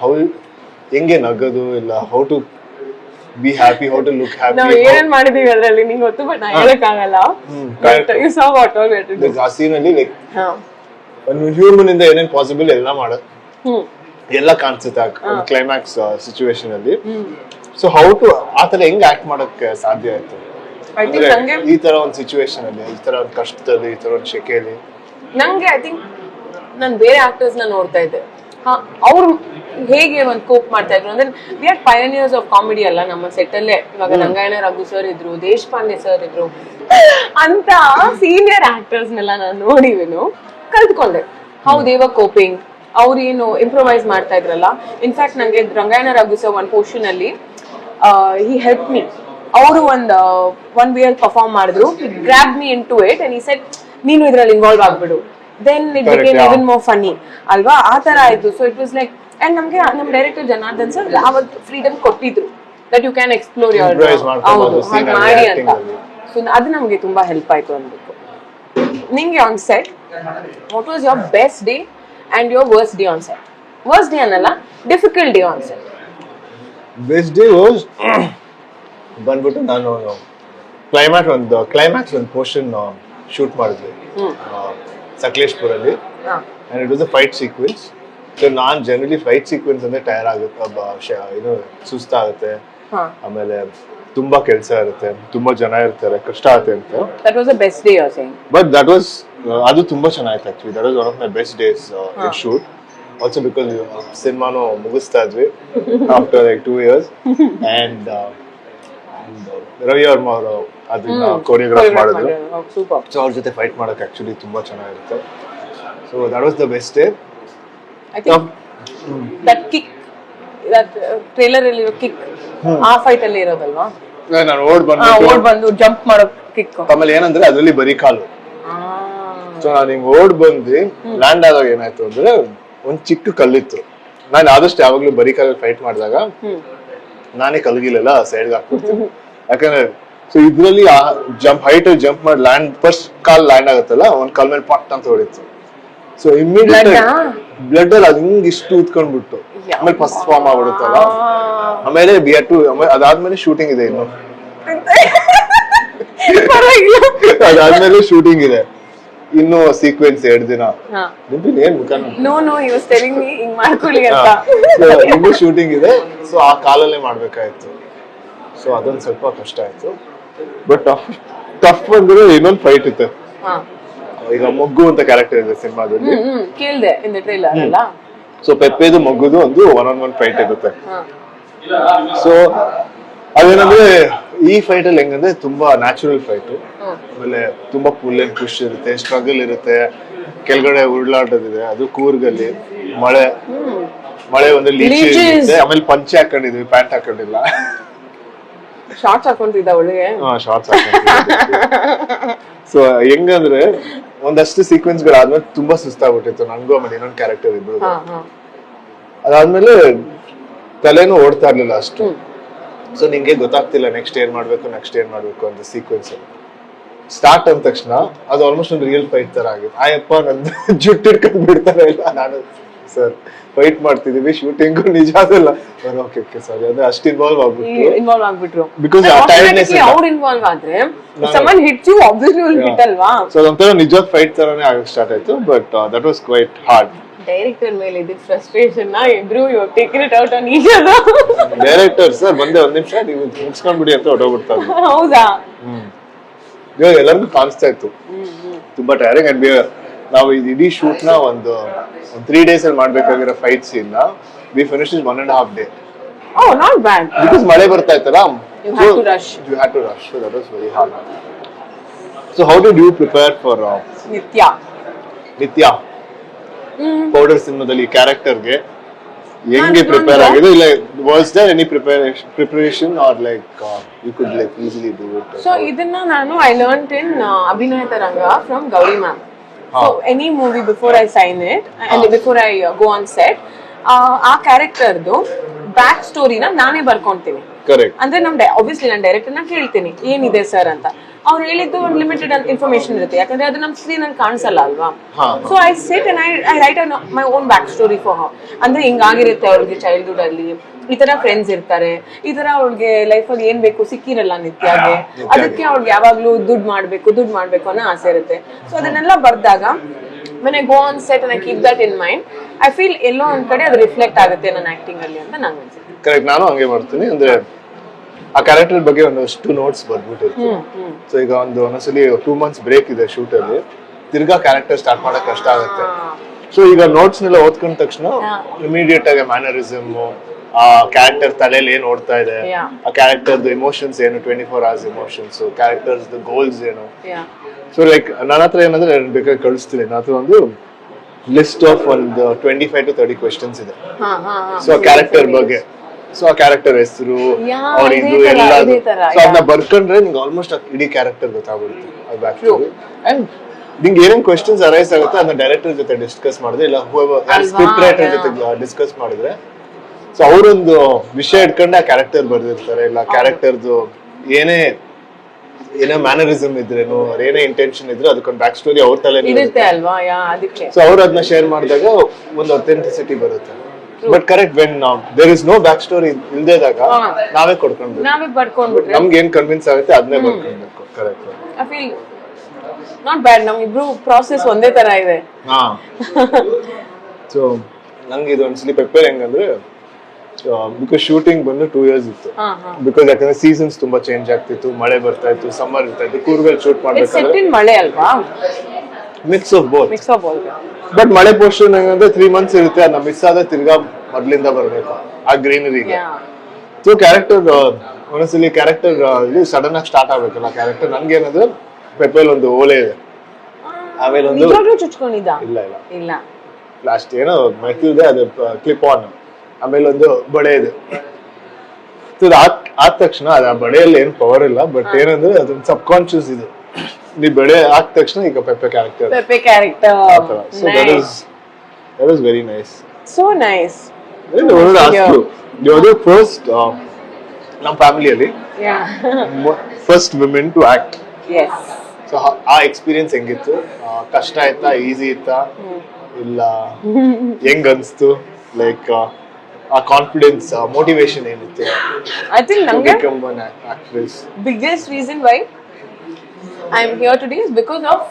ಹೌ ಹೆಂಗೆ ನಗದು ಇಲ್ಲ how to be happy how to look happy ನಾವು ಏನೇನ್ ಮಾಡಿದೀವಿ ಅದರಲ್ಲಿ ನಿಂಗೆ ಗೊತ್ತು ಬಟ್ ನಾನು ಹೇಳಕ್ಕಾಗಲ್ಲ. But you saw what all wet ಆ ಸೀನ್ ಅಲ್ಲಿ ಲೈಕ್ ಹಾ. ಒಂದು ಹ್ಯೂಮನ್ ಇಂದ ಏನೇನ್ ಪಾಸಿಬಲ್ ಎಲ್ಲ ಮಾಡು ಹ್ಮ್. ಎಲ್ಲ ಕಾಣಿಸುತ್ತೆ ಕ್ಲೈಮ್ಯಾಕ್ಸ್ ಸಿಚುವೇಶನ್ ಅಲ್ಲಿ. ಸೊ ಹೌ ಟು ಆ ತರ ಹೆಂಗ್ ಆಕ್ಟ್ ಮಾಡಕ್ಕೆ ಸಾಧ್ಯ ಆಯ್ತು? ಈ ತರ ಒಂದು ಸಿಚುವೇಶನ್ ಅಲ್ಲಿ ಈ ತರ ಒಂದು ಕಷ್ಟದಲ್ಲಿ ಈ ತರ ಒಂದು ಶೆಕೆಯಲ್ಲಿ. ನಂಗೆ ಐ ಥಿಂಕ್ ನಾನು ಬೇರೆ ಆಕ್ಟರ್ಸ್ನ ನೋಡ್ತಾ ಇದ್ದೆ. ಅವ್ರು ಹೇಗೆ ಒಂದು ಕೋಪ್ ಮಾಡ್ತಾ ಇದ್ರು? ಅಂದ್ರೆ we are pioneers of comedy ಅಲ್ಲ ನಮ್ಮ ಸೆಟ್ ಅಲ್ಲೇ. ಇವಾಗ ರಂಗಾಯಣ ರಘು ಸರ್ ಇದ್ರು ದೇಶಪಾಂಡೆ ಸರ್ ಇದ್ರು. ಅಂತ ಸೀನಿಯರ್ ಆಕ್ಟರ್ಸ್ ನೆಲ್ಲ ನಾನು ನೋಡಿವೇನು ಕಲ್ತ್ಕೊಂಡೆ ಹೌ ದೇವ ಕೋಪಿಂಗ್ ಅವ್ರು ಏನು ಇಂಪ್ರೊವೈಸ್ ಮಾಡ್ತಾ ಇದ್ರಲ್ಲ? ಇನ್ಫ್ಯಾಕ್ಟ್ ನಂಗೆ ರಂಗಾಯಣ ರಘು ಸರ್ ಒಂದ್ ಪೋರ್ಷನ್ ಅಲ್ಲಿ ಹಿ ಹೆಲ್ಪ್ ಮೀ ಅವರು ಒಂದ್ ಒನ್ ವಿಯರ್ ಪರ್ಫಾರ್ಮ್ ಮಾಡಿದ್ರು. Grab me in to it and ಈ ಸೆಟ್ ನೀನು ಇದ್ರಲ್ಲಿ involve ಆಗ್ಬಿಡು. Then it became. Even more funny ಅಲ್ವಾ? ಆ ತರ ಆಯ್ತು. So it was like and ನಮ್ಗೆ ನಮ್ ಡೈರೆಕ್ಟರ್ ಜನಾರ್ದನ್ ಸರ್ ಅವತ್ತು ಫ್ರೀಡಮ್ ಕೊಟ್ಟಿದ್ರು ದಟ್ ಯು ಕ್ಯಾನ್ ಎಕ್ಸ್ಪ್ಲೋರ್ ಮಾಡ್ಕೊಬೋದು ಹೌದು ಹಾಗೆ ಮಾಡಿ ಅಂತ. ಸೊ ಅದು ನಮ್ಗೆ ತುಂಬಾ ಹೆಲ್ಪ್ ಆಯ್ತು ಅನ್ಬೇಕು ನಿಂಗೆ on set what was your best day and your worst day on set worst day ಅನ್ನಲ್ಲ difficult day on set best day was ಬಂದ್ಬಿಟ್ಟು ನಾನು ಕ್ಲೈಮ್ಯಾಕ್ಸ್ ಒಂದು ಕ್ಲೈಮ್ಯಾಕ್ಸ್ ಒಂದು ಪೋರ್ಷನ್ ಶೂಟ್ ಮಾಡಿದ್ವಿ. ಸಕಲೇಶ್ಪುರಲ್ಲಿ. And it was a fight sequence so non generally fight sequence ಅಂದ್ರೆ tire ಆಗುತ್ತೆ ಏನು ಸುಸ್ತಾಗುತ್ತೆ. ಆಮೇಲೆ ತುಂಬಾ ಕೆಲಸ ಇರುತ್ತೆ ತುಂಬಾ ಜನ ಇರ್ತಾರೆ ಕಷ್ಟ ಆಗುತ್ತೆ ಅಂತ. That was the best day you're saying but that was ಅದು ತುಂಬಾ ಚೆನ್ನಾಗಿತ್ತು actually that was one of my best days in shoot also because ಸಿನಿಮಾನು ಮುಗಿಸ್ತಾ ಇದ್ವಿ after like two years and Ravi Varma ಅವರು ಅದನ್ನ ಕೋರಿಯೋಗ್ರಾಫ್ ಮಾಡಿದ್ರು. ಸೂಪರ್ ಸೊ ಅವ್ರ ಜೊತೆ ಫೈಟ್ ಮಾಡಕ್ ಆಕ್ಚುಲಿ ತುಂಬಾ ಚೆನ್ನಾಗಿರುತ್ತೆ. So that was the best day I think that kick that trailer ಅಲ್ಲಿ ಕಿಕ್ ಆ ಫೈಟ್ ಅಲ್ಲಿ ಇರೋದಲ್ವಾ? ನಾನು ಓಡ್ ಬಂದು ಓಡ್ ಬಂದು ಜಂಪ್ ಮಾಡೋ ಕಿಕ್ ಆಮೇಲೆ ಏನಂದ್ರೆ ಅದರಲ್ಲಿ ಬರೀ ಕಾಲು. ಸೊ ನಾನು ಹಿಂಗ್ ಓಡ್ ಬಂದು ಲ್ಯಾಂಡ್ ಆದಾಗ ಏನಾಯ್ತು ಅಂದ್ರೆ ಒಂದ್ ಚಿಕ್ಕ ಕಲ್ಲಿತ್ತು. ನಾನು ಆದಷ್ಟು ಯಾವಾಗ್ಲೂ ಬರೀ ಕಾಲಲ್ಲಿ ಫೈಟ್ ಮಾಡಿದಾಗ ನಾನೇ ಕಲ್ಗಿಲ್ಲ ಸೈಡ್ ಹಾಕ್ಬಿಡ್ತೀನಿ. (laughs) ಯಾಕಂದ್ರೆ ಸೊ ಇದ್ರಲ್ಲಿ ಜಂಪ್ ಹೈಟ್ ಜಂಪ್ ಮಾಡಿ ಲ್ಯಾಂಡ್ ಫಸ್ಟ್ ಕಾಲ್ ಲ್ಯಾಂಡ್ ಆಗುತ್ತಲ್ಲ ಒಂದ್ ಕಾಲ್ ಮೇಲೆ ಪಟ್ ಅಂತ ಹೊಡಿತು. So immediate? ಬ್ಲಡ್ ಅಲ್ಲಿ ಅದು ಹಿಂಗ್ ಇಷ್ಟು ಉತ್ಕೊಂಡ್ಬಿಟ್ಟು ಆಮೇಲೆ ಫಸ್ಟ್ ಫಾರ್ಮ್ ಆಗ್ಬಿಡುತ್ತಲ್ಲ. ಆಮೇಲೆ ಬಿ ಟು ಅದಾದ್ಮೇಲೆ ಶೂಟಿಂಗ್ ಇದೆ ಇನ್ನು. ಅದಾದ್ಮೇಲೆ ಶೂಟಿಂಗ್ ಇದೆ. ಇನ್ನು ಸೀಕ್ವೆನ್ಸ್ ಎರಡು ದಿನ. ಏನ್ no no you telling me ಹಿಂಗ್ ಮಾಡ್ಕೊಳ್ಳಿ ಅಂತ. ಇನ್ನು ಶೂಟಿಂಗ್ ಇದೆ. ಸೊ ಆ ಕಾಲಲ್ಲೇ ಮಾಡ್ಬೇಕಾಯ್ತು. ಸೊ ಅದೊಂದು ಸ್ವಲ್ಪ ಕಷ್ಟ ಆಯ್ತು. ಬಟ್ ಟಫ್ ಟಫ್ ಅಂದ್ರೆ ಇನ್ನೊಂದು ಫೈಟ್ ಇತ್ತು. ಈಗ ಮೊಗ್ಗು ಅಂತ ಕ್ಯಾರೆಕ್ಟರ್ ಇದೆ ಸಿನಿಮಾದಲ್ಲಿ. ಕೇಳ್ದೆ ಇನ್ ಟ್ರೈಲರ್ ಅಲ್ಲ ಸೊ ಪೆಪ್ಪೆದು ಮೊಗ್ಗುದು ಒಂದು ಒನ್ ಆನ್ ಒನ್ ಫೈಟ್ ಇರುತ್ತೆ ಸೊ ಅದೇನಂದ್ರೆ ಈ ಫೈಟ್ ಅಲ್ಲಿ ಹೆಂಗಂದ್ರೆ ತುಂಬಾ ನ್ಯಾಚುರಲ್ ಫೈಟ್ ಆಮೇಲೆ ತುಂಬಾ ಪುಲ್ ಅಂಡ್ ಖುಷಿ ಇರುತ್ತೆ ಸ್ಟ್ರಗಲ್ ಇರುತ್ತೆ. ಕೆಳಗಡೆ ಉರುಳಾಟದಿದೆ ಅದು ಕೂರ್ಗಲ್ಲಿ. ಮಳೆ. ಮಳೆ ಒಂದು ಲೀಚಿ ಇರುತ್ತೆ. ಆಮೇಲೆ ಪಂಚೆ ಹಾಕೊಂಡಿದ್ವಿ ಪ್ಯಾಂಟ್ ಹಾಕೊಂಡಿಲ್ಲ. ಶಾರ್ಟ್ಸ್ ಹಾಕೊಂತಿದ್ದ ಹಾ ಶಾರ್ಟ್ಸ್ ಸೊ ಹೆಂಗಂದ್ರೆ ಒಂದಷ್ಟು ಸೀಕ್ವೆನ್ಸ್ ಗಳಾದ್ಮೇಲೆ ತುಂಬಾ ಸುಸ್ತಾಗ್ಬಿಟ್ಟಿತ್ತು. ನನ್ಗೂ ಆಮೇಲೆ ಇನ್ನೊಂದು ಕ್ಯಾರೆಕ್ಟರ್ ಇದ್ರು ಅದಾದ್ಮೇಲೆ ತಲೆನೂ ಓಡ್ತಾ ಇರ್ಲಿಲ್ಲ ಅಷ್ಟು. ಸೊ ನಿಂಗೆ ಗೊತ್ತಾಗ್ತಿಲ್ಲ ನೆಕ್ಸ್ಟ್ ಏನ್ ಮಾಡ್ಬೇಕು ನೆಕ್ಸ್ಟ್ ಏನ್ ಮಾಡ್ಬೇಕು ಅಂತ ಸೀಕ್ವೆನ್ಸ್ ಸ್ಟಾರ್ಟ್ ಅಂದ ತಕ್ಷಣ ಅದು ಆಲ್ಮೋಸ್ಟ್ ಒಂದು ರಿಯಲ್ ಫೈಟ್ ತರ ಆಗಿತ್ತು. ಆಯಪ್ಪ ನಂದು (laughs) ಜುಟ್ಟು ಇಟ್ಕೊಂಡ್ ಬಿಡ್ತಾರೆ ಇಲ್ಲ. ನಾನು ಸರ್ ಫೈಟ್ ಮಾಡ್ತಿದೀವಿ ಶೂಟಿಂಗ್ ನಿಜ ಅದಲ್ಲ ಓಕೆ ಓಕೆ ಸರಿ ಅಂದ್ರೆ ಅಷ್ಟು ಇನ್ವಾಲ್ವ್ ಆಗ್ಬಿಟ್ಟು ಇನ್ವಾಲ್ವ್ ಆಗ್ಬಿಟ್ರು. ಬಿಕಾಸ್ ಆ ಇಲ್ಲ. ಅವ್ರು ಇನ್ವಾಲ್ವ್ ಆದ್ರೆ someone hit you obviously will hit ಅಲ್ವಾ? ಸೊ ಅದೊಂಥರ ನಿಜವಾದ ಫೈಟ್ ತರನೇ ಆಗಕ್ ಸ್ಟಾರ್ಟ್ ಆಯ್ತು but that was quite hard director ಮೇಲೆ ಇದ್ದ ಫ್ರಸ್ಟ್ರೇಷನ್ನ ಇಬ್ರು take it out on each other director sir ಬಂದೆ ಒಂದ್ ನಿಮಿಷ ನೀವು ಮುಗಿಸ್ಕೊಂಡ್ಬಿಡಿ ಅಂತ ಹೊರಟೋಗ್ಬಿಡ್ತಾರೆ ಹೌದಾ? ಇವಾಗ ಎಲ್ಲರಿಗೂ ಕಾಣಿಸ್ತಾ ಇತ್ತು. ತುಂಬಾ ಟೈರಿಂಗ್ ಅಂಡ್ ನಾವು ಇದು ಇಡೀ ಶೂಟ್ನ ಒಂದು ತ್ರೀ ಡೇಸ್ ಅಲ್ಲಿ ಮಾಡ್ಬೇಕಾಗಿರೋ fight ಸೀನ್ನ we finish is one and half day oh not bad because ಮಳೆ ಬರ್ತಾ ಇತ್ತಲ್ಲ you had to rush. You had to rush so that was very hard so how did you prepare for Nithya? Nithya? Powder ಸಿನಿಮಾದಲ್ಲಿ ಕ್ಯಾರೆಕ್ಟರ್ಗೆ ಹೆಂಗೆ ನಾನು prepare. ಆಗಿದೆ ಇಲ್ಲ was there any preparation preparation are like you could like easily do it so ಇದನ್ನ ನಾನು I learned in Abhinaya Taranga from Gauri ma'am so any movie before I sign it and before I go on set ಆ ಕ್ಯಾರೆಕ್ಟರ್ದು back ಸ್ಟೋರಿನ ನಾನೇ ಬರ್ಕೊಂತೀನಿ. ಅಂದ್ರೆ ನಮ್ obviously ನಾನು direct ನಾನು ಕೇಳ್ತೀನಿ ಏನಿದೆ ಸರ್ ಅಂತ. ಅವ್ರು ಹೇಳಿದ್ದು ಒಂದು ಲಿಮಿಟೆಡ್ ಇನ್ಫಾರ್ಮೇಶನ್ ಇರುತ್ತೆ ಯಾಕಂದ್ರೆ ಅದು ನಮ್ ಸ್ಕ್ರೀನ್ ಅಲ್ಲಿ ಕಾಣಿಸಲ್ಲ ಅಲ್ವಾ? So I sat and I I write my own back story for her ಅಂದ್ರೆ ಹಿಂಗಾಗಿರುತ್ತೆ ಅವ್ರಿಗೆ ಚೈಲ್ಡ್ಹುಡ್ ಅಲ್ಲಿ ಈ ತರ ಫ್ರೆಂಡ್ಸ್ ಇರ್ತಾರೆ ಈ ತರ ಅವ್ರಿಗೆ ಲೈಫ್ ಅಲ್ಲಿ ಏನ್ ಬೇಕು ಸಿಕ್ಕಿರಲ್ಲ ನಿತ್ಯಾಗೆ. ಅದಕ್ಕೆ ಅವ್ರಿಗೆ ಯಾವಾಗ್ಲೂ ದುಡ್ಡು ಮಾಡ್ಬೇಕು ದುಡ್ಡು ಮಾಡ್ಬೇಕು ಅನ್ನೋ ಆಸೆ ಇರುತ್ತೆ. ಸೊ ಅದನ್ನೆಲ್ಲ ಬರ್ದಾಗ ಮನೆ go on set and I keep that in mind I feel ಎಲ್ಲೋ ಒಂದ್ ಕಡೆ ಅದು ರಿಫ್ಲೆಕ್ಟ್ ಆಗುತ್ತೆ ನನ್ನ ಆಕ್ಟಿಂಗ್ ಅಲ್ಲಿ ಅಂತ ನಂಗೆ ಅನ್ಸುತ್ತೆ. ಕರೆಕ್ಟ್ ನಾನು ಹಂಗೆ ಮಾಡ್ತೀನಿ. ಅಂದ್ರೆ ಆ ಕ್ಯಾರೆಕ್ಟರ್ ಬಗ್ಗೆ ಒಂದಷ್ಟು ನೋಟ್ಸ್ ಬರ್ಬಿಟ್ಟಿರ್ತೀನಿ. ಸೊ ಈಗ ಒಂದು ಒಂದೊಂದ್ಸಲಿ ಟೂ ಮಂತ್ಸ್ ಬ್ರೇಕ್ ಇದೆ ಶೂಟ್ ಅಲ್ಲಿ. ತಿರ್ಗಾ ಕ್ಯಾರೆಕ್ಟರ್ ಸ್ಟಾರ್ಟ್ ಮಾಡಕ್ ಕಷ್ಟ ಆಗುತ್ತೆ. ಸೊ ಈಗ ನೋಟ್ಸ್ ನೆಲ್ಲ ಓದ್ಕೊಂಡ ತಕ್ಷಣ ಇಮಿಡಿಯೇಟ್ ಆಗಿ ಮ್ಯಾನರಿಸಮ್ ಆ ಕ್ಯಾರೆಕ್ಟರ್ ತಲೆಯಲ್ಲಿ ಏನ್ ಓಡ್ತಾ ಇದೆ. ಆ ಕ್ಯಾರೆಕ್ಟರ್ದು ಇಮೋಷನ್ಸ್ ಏನು twenty four hours emotions characters goals ಏನು. ಸೊ ಲೈಕ್ ನನ್ನ ಹತ್ರ ಏನಂದ್ರೆ ಬೇಕಾದ್ರೆ ಕಳಿಸ್ತೀನಿ. ನನ್ನ ಹತ್ರ ಒಂದು ಲಿಸ್ಟ್ ಆಫ್ ಒಂದು twenty five to thirty questions ಇದೆ ಸೊ ಕ್ಯಾರೆಕ್ಟರ್ ಬಗ್ಗೆ. ಸೊ ಆ ಕ್ಯಾರೆಕ್ಟರ್ ಹೆಸರು ಇದೇ ಎಲ್ಲ ಸೊ ಅದನ್ನ ಬರ್ಕೊಂಡ್ರೆ ನಿಂಗೆ ಆಲ್ಮೋಸ್ಟ್ ಇಡೀ ಕ್ಯಾರೆಕ್ಟರ್ ಗೊತ್ತಾಗ್ಬಿಡುತ್ತೆ ಅದು. ಅಂಡ್ ನಿಂಗೆ ಏನೇನ್ ಕ್ವೆಶನ್ಸ್ ಅರೈಸ್ ಆಗುತ್ತೆ ಅದನ್ನ ಡೈರೆಕ್ಟರ್ ಜೊತೆ ಡಿಸ್ಕಸ್ ಮಾಡಿದ್ರೆ ಇಲ್ಲ? ಸ್ಕ್ರಿಪ್ಟ್ ರೈಟರ್ ಜೊತೆ ಡಿಸ್ಕಸ್ ಮಾಡಿದ್ರೆ. ಸೊ ಅವರೊಂದು ವಿಷಯ ಇಟ್ಕೊಂಡು ಆ ಕ್ಯಾರೆಕ್ಟರ್ ಬರ್ದಿರ್ತಾರೆ ಇಲ್ಲ ಕ್ಯಾರೆಕ್ಟರ್ದು ಏನೇ ಏನೇ ಮ್ಯಾನರಿಸಮ್ ಇದ್ರೇನು ಅವ್ರ ಏನೇ ಇಂಟೆನ್ಷನ್ ಇದ್ರೆ ಅದಕ್ಕೊಂದು ಬ್ಯಾಕ್ ಸ್ಟೋರಿ ಅವ್ರ ತಲೆ ಇರುತ್ತೆ ಅಲ್ವಾ ಯಾ ಅದಕ್ಕೆ. ಸೊ ಅವ್ರು ಅದನ್ನ ಶೇರ್ ಮಾಡಿದಾಗ ಒಂದು ಅಥೆಂಟಿಸಿಟಿ ಬರುತ್ತೆ. But correct when there is no back story ಇಲ್ದೇದಾಗ. ನಾವೇ ಕೊಡ್ಕೊಂಡ್ ನಾವೇ ಬರ್ಕೊಂಡ್ಬಿಟ್ರೆ. ನಮ್ಗೆ ಏನ್ ಕನ್ವಿನ್ಸ್ ಆಗುತ್ತೆ ಅದನ್ನೇ ಬರ್ಕೊಂಡ್ಬೇಕು correct I feel not bad ನಮ್ ಇಬ್ರು ಪ್ರಾಸೆಸ್ ಒಂದೇ ತರ ಇದೆ. ಹಾ. ಸೊ ನಂಗೆ ಇದು ಒಂದ್ಸಲಿ ಪೆಪ್ಪರ್ ಹೆಂಗಂದ್ರೆ ಬಿಕಾಸ್ ಶೂಟಿಂಗ್ ಬಂದು ಟೂ ಇಯರ್ಸ್ ಇತ್ತು. ಬಿಕಾಸ್ ಯಾಕಂದ್ರೆ ಸೀಸನ್ಸ್ ತುಂಬಾ ಚೇಂಜ್ ಆಗ್ತಿತ್ತು ಮಳೆ ಬರ್ತಾ ಇತ್ತು ಸಮ್ಮರ್ ಇರ್ತಾ ಇತ್ತು ಕೂರ್ಗಲ್ ಶೂಟ್ ಮಾಡ್ಬೇಕು ಮಾಡ್ಬೇಕಾದ್ರೆ ಮಳೆ ಅಲ್ವಾ? Mix of both mix of all but ಮಳೆ ಪೋರ್ಷನ್ ಹೆಂಗಂದ್ರೆ ತ್ರೀ ಮಂತ್ಸ್ ಇರುತ್ತೆ ಅದನ್ನ ಮಿಸ್ ಆದ ತಿರ್ಗಾ ಮೊದ್ಲಿಂದ ಬರ್ಬೇಕು ಆ ಗ್ರೀನರಿಗೆ ಸೊ ಕ್ಯಾರೆಕ್ಟರ್ ಒಂದೊಂದ್ಸಲಿ ಕ್ಯಾರೆಕ್ಟರ್ ಇದು ಸಡನ್ ಆಗಿ ಸ್ಟಾರ್ಟ್ ಆಗ್ಬೇಕಲ್ಲ ಕ್ಯಾರೆಕ್ಟರ್ ನನ್ಗೆ ಏನಂದ್ರೆ ಪೆಪ್ಪಲ್ ಒಂದು ಓಲೆ ಇದೆ. ಆಮೇಲೆ ಒಂದು ಇಲ್ಲ ಇಲ್ಲ. ಇಲ್ಲ. ಲಾಸ್ಟ್ ಏನೋ ಮೆತ್ತಿದೆ ಅದು ಕ್ಲಿಪ್ ಆನ್ ಆಮೇಲೆ ಒಂದು ಬಳೆ ಇದೆ. ಆದ್ ಆದ ತಕ್ಷಣ ಅದು ಆ ಬಳೆಯಲ್ಲಿ ಏನು ಪವರ್ ಇಲ್ಲ ಬಟ್ ಏನಂದ್ರೆ ಅದೊಂದು ಸಬ್ ಕಾನ್ಶಿಯಸ್ ಇದು. ನೀ ಬೆಳೆ ಆದ ತಕ್ಷಣ ಈಗ Pepe character Pepe character so that is that is very nice so nice ಯಾವುದು ಫಸ್ಟ್ ನಮ್ಮ ಫ್ಯಾಮಿಲಿಯಲ್ಲಿ first women to act as so ಆ ಎಕ್ಸ್ಪೀರಿಯನ್ಸ್ ಹೆಂಗಿತ್ತು? ಕಷ್ಟ ಆಯ್ತಾ ಈಸಿ ಇತ್ತಾ? ಇಲ್ಲ? ಹೆಂಗ್ ಅನ್ಸ್ತು? ಲೈಕ್ ಆ ಕಾನ್ಫಿಡೆನ್ಸ್ ಮೋಟಿವೇಶನ್ ಏನಿತ್ತು? ಐ ಥಿಂಕ್ ನಂಗೆ biggest reason actress biggest am here to am because of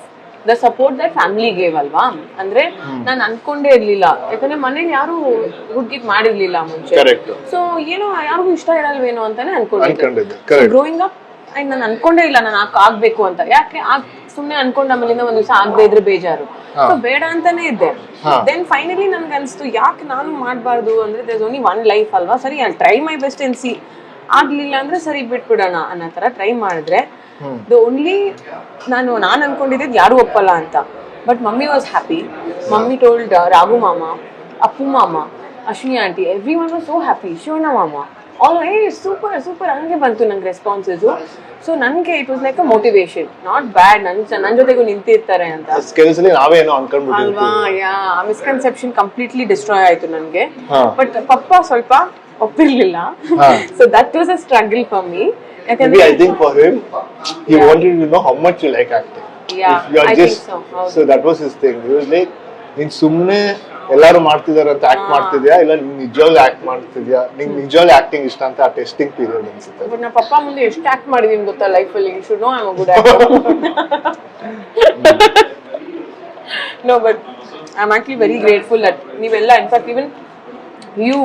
the support that family gave ಅಲ್ವಾ? ಅಂದ್ರೆ ನಾನು ಅನ್ಕೊಂಡೇ ಇರ್ಲಿಲ್ಲ. ಯಾಕಂದ್ರೆ ಮನೇಲಿ ಯಾರು ಹುಡ್ಗಿ ಮಾಡಿರ್ಲಿಲ್ಲ ಮುಂಚೆ. ಸೊ ಏನೋ ಯಾರಿಗೂ ಇಷ್ಟ ಇರಲ್ವೇನೋ ಅಂತಾನೆ ಅನ್ಕೊಂಡಿದ್ದೆ. ಗ್ರೋಯಿಂಗ್ ಅಪ್ ಅಂಡ್ ನಾನು ಅನ್ಕೊಂಡೇ ಇಲ್ಲ ನಾನು ಆಗ್ಬೇಕು ಅಂತ. ಯಾಕೆ? ಸುಮ್ನೆ ಅನ್ಕೊಂಡ ಆಮೇಲಿಂದ ಒಂದ್ ದಿವಸ ಆಗದೆ ಇದ್ರೆ ಬೇಜಾರು. ಸೊ ಬೇಡ ಅಂತಾನೆ ಇದ್ದೆ. ದೆನ್ ಫೈನಲಿ ನನ್ಗೆ ಅನ್ಸ್ತು ಯಾಕೆ ನಾನು ಮಾಡಬಾರ್ದು? ಅಂದ್ರೆ ದೇಸ್ ಓನ್ಲಿ ಒನ್ ಲೈಫ್ ಅಲ್ವಾ? ಸರಿ ಐ ಟ್ರೈ ಮೈ ಬೆಸ್ಟ್ ಎನ್ ಸಿ ಆಗ್ಲಿಲ್ಲ ಅಂದ್ರೆ ಸರಿ ಬಿಟ್ಬಿಡೋಣ ಅನ್ನೋ ತರ ಟ್ರೈ ಮಾಡಿದ್ರೆ ದ ಓನ್ಲಿ ನಾನು ನಾನು ಅನ್ಕೊಂಡಿದ್ದು ಯಾರು ಒಪ್ಪಲ್ಲ ಅಂತ. But mummy was happy mummy told Raghu ಮಾಮ ಅಪ್ಪು ಮಾಮ Ashwini aunty everyone was so happy Shivanna ಮಾಮ. ಆಲ್ ಏ ಸೂಪರ್ ಸೂಪರ್ ಹಂಗೆ ಬಂತು ನಂಗೆ ರೆಸ್ಪಾನ್ಸಸ್ಸು ಸೊ ನನಗೆ it was like a motivation not bad ನನ್ನ ನನ್ನ ಜೊತೆಗೂ ನಿಂತಿರ್ತಾರೆ ಅಂತ. ಅಲ್ವಾ? ಯಾ ಮಿಸ್ಕನ್ಸೆಪ್ಷನ್ ಕಂಪ್ಲೀಟ್ಲಿ ಡಿಸ್ಟ್ರಾಯ್ ಆಯ್ತು ನನಗೆ. ಬಟ್ ಪಪ್ಪ ಸ್ವಲ್ಪ ಒಪ್ಪಿರ್ಲಿಲ್ಲ. So that was a struggle for me Maybe I think for him, he wanted to know how much you like acting. Yeah, If you are I think just so. so that was his thing. He was like, ನೀನ್ ಸುಮ್ಮನೆ ಎಲ್ಲಾರು ಮಾಡ್ತಿದಾರೆ ಅಂತ act ಮಾಡ್ತಿದ್ಯಾ ಇಲ್ಲ ನೀನ್ ನಿಜವಾಗ್ಲೂ act ಮಾಡ್ತಿದ್ಯಾ ನಿಂಗ್ ನಿಜವಾಗ್ಲೂ ಆಕ್ಟಿಂಗ್ ಇಷ್ಟ ಅಂತ ಆ ಟೆಸ್ಟಿಂಗ್ ಪೀರಿಯಡ್ ಅನ್ಸುತ್ತೆ ಬಟ್ ನಾ ಪಪ್ಪ ಮುಂದೆ ಎಷ್ಟು ಆಕ್ಟ್ ಮಾಡಿದೀನಿ ಗೊತ್ತಾ ಲೈಫಲ್ಲಿ should know I good No, but I'm actually very grateful that ನೀವೆಲ್ಲ in fact even you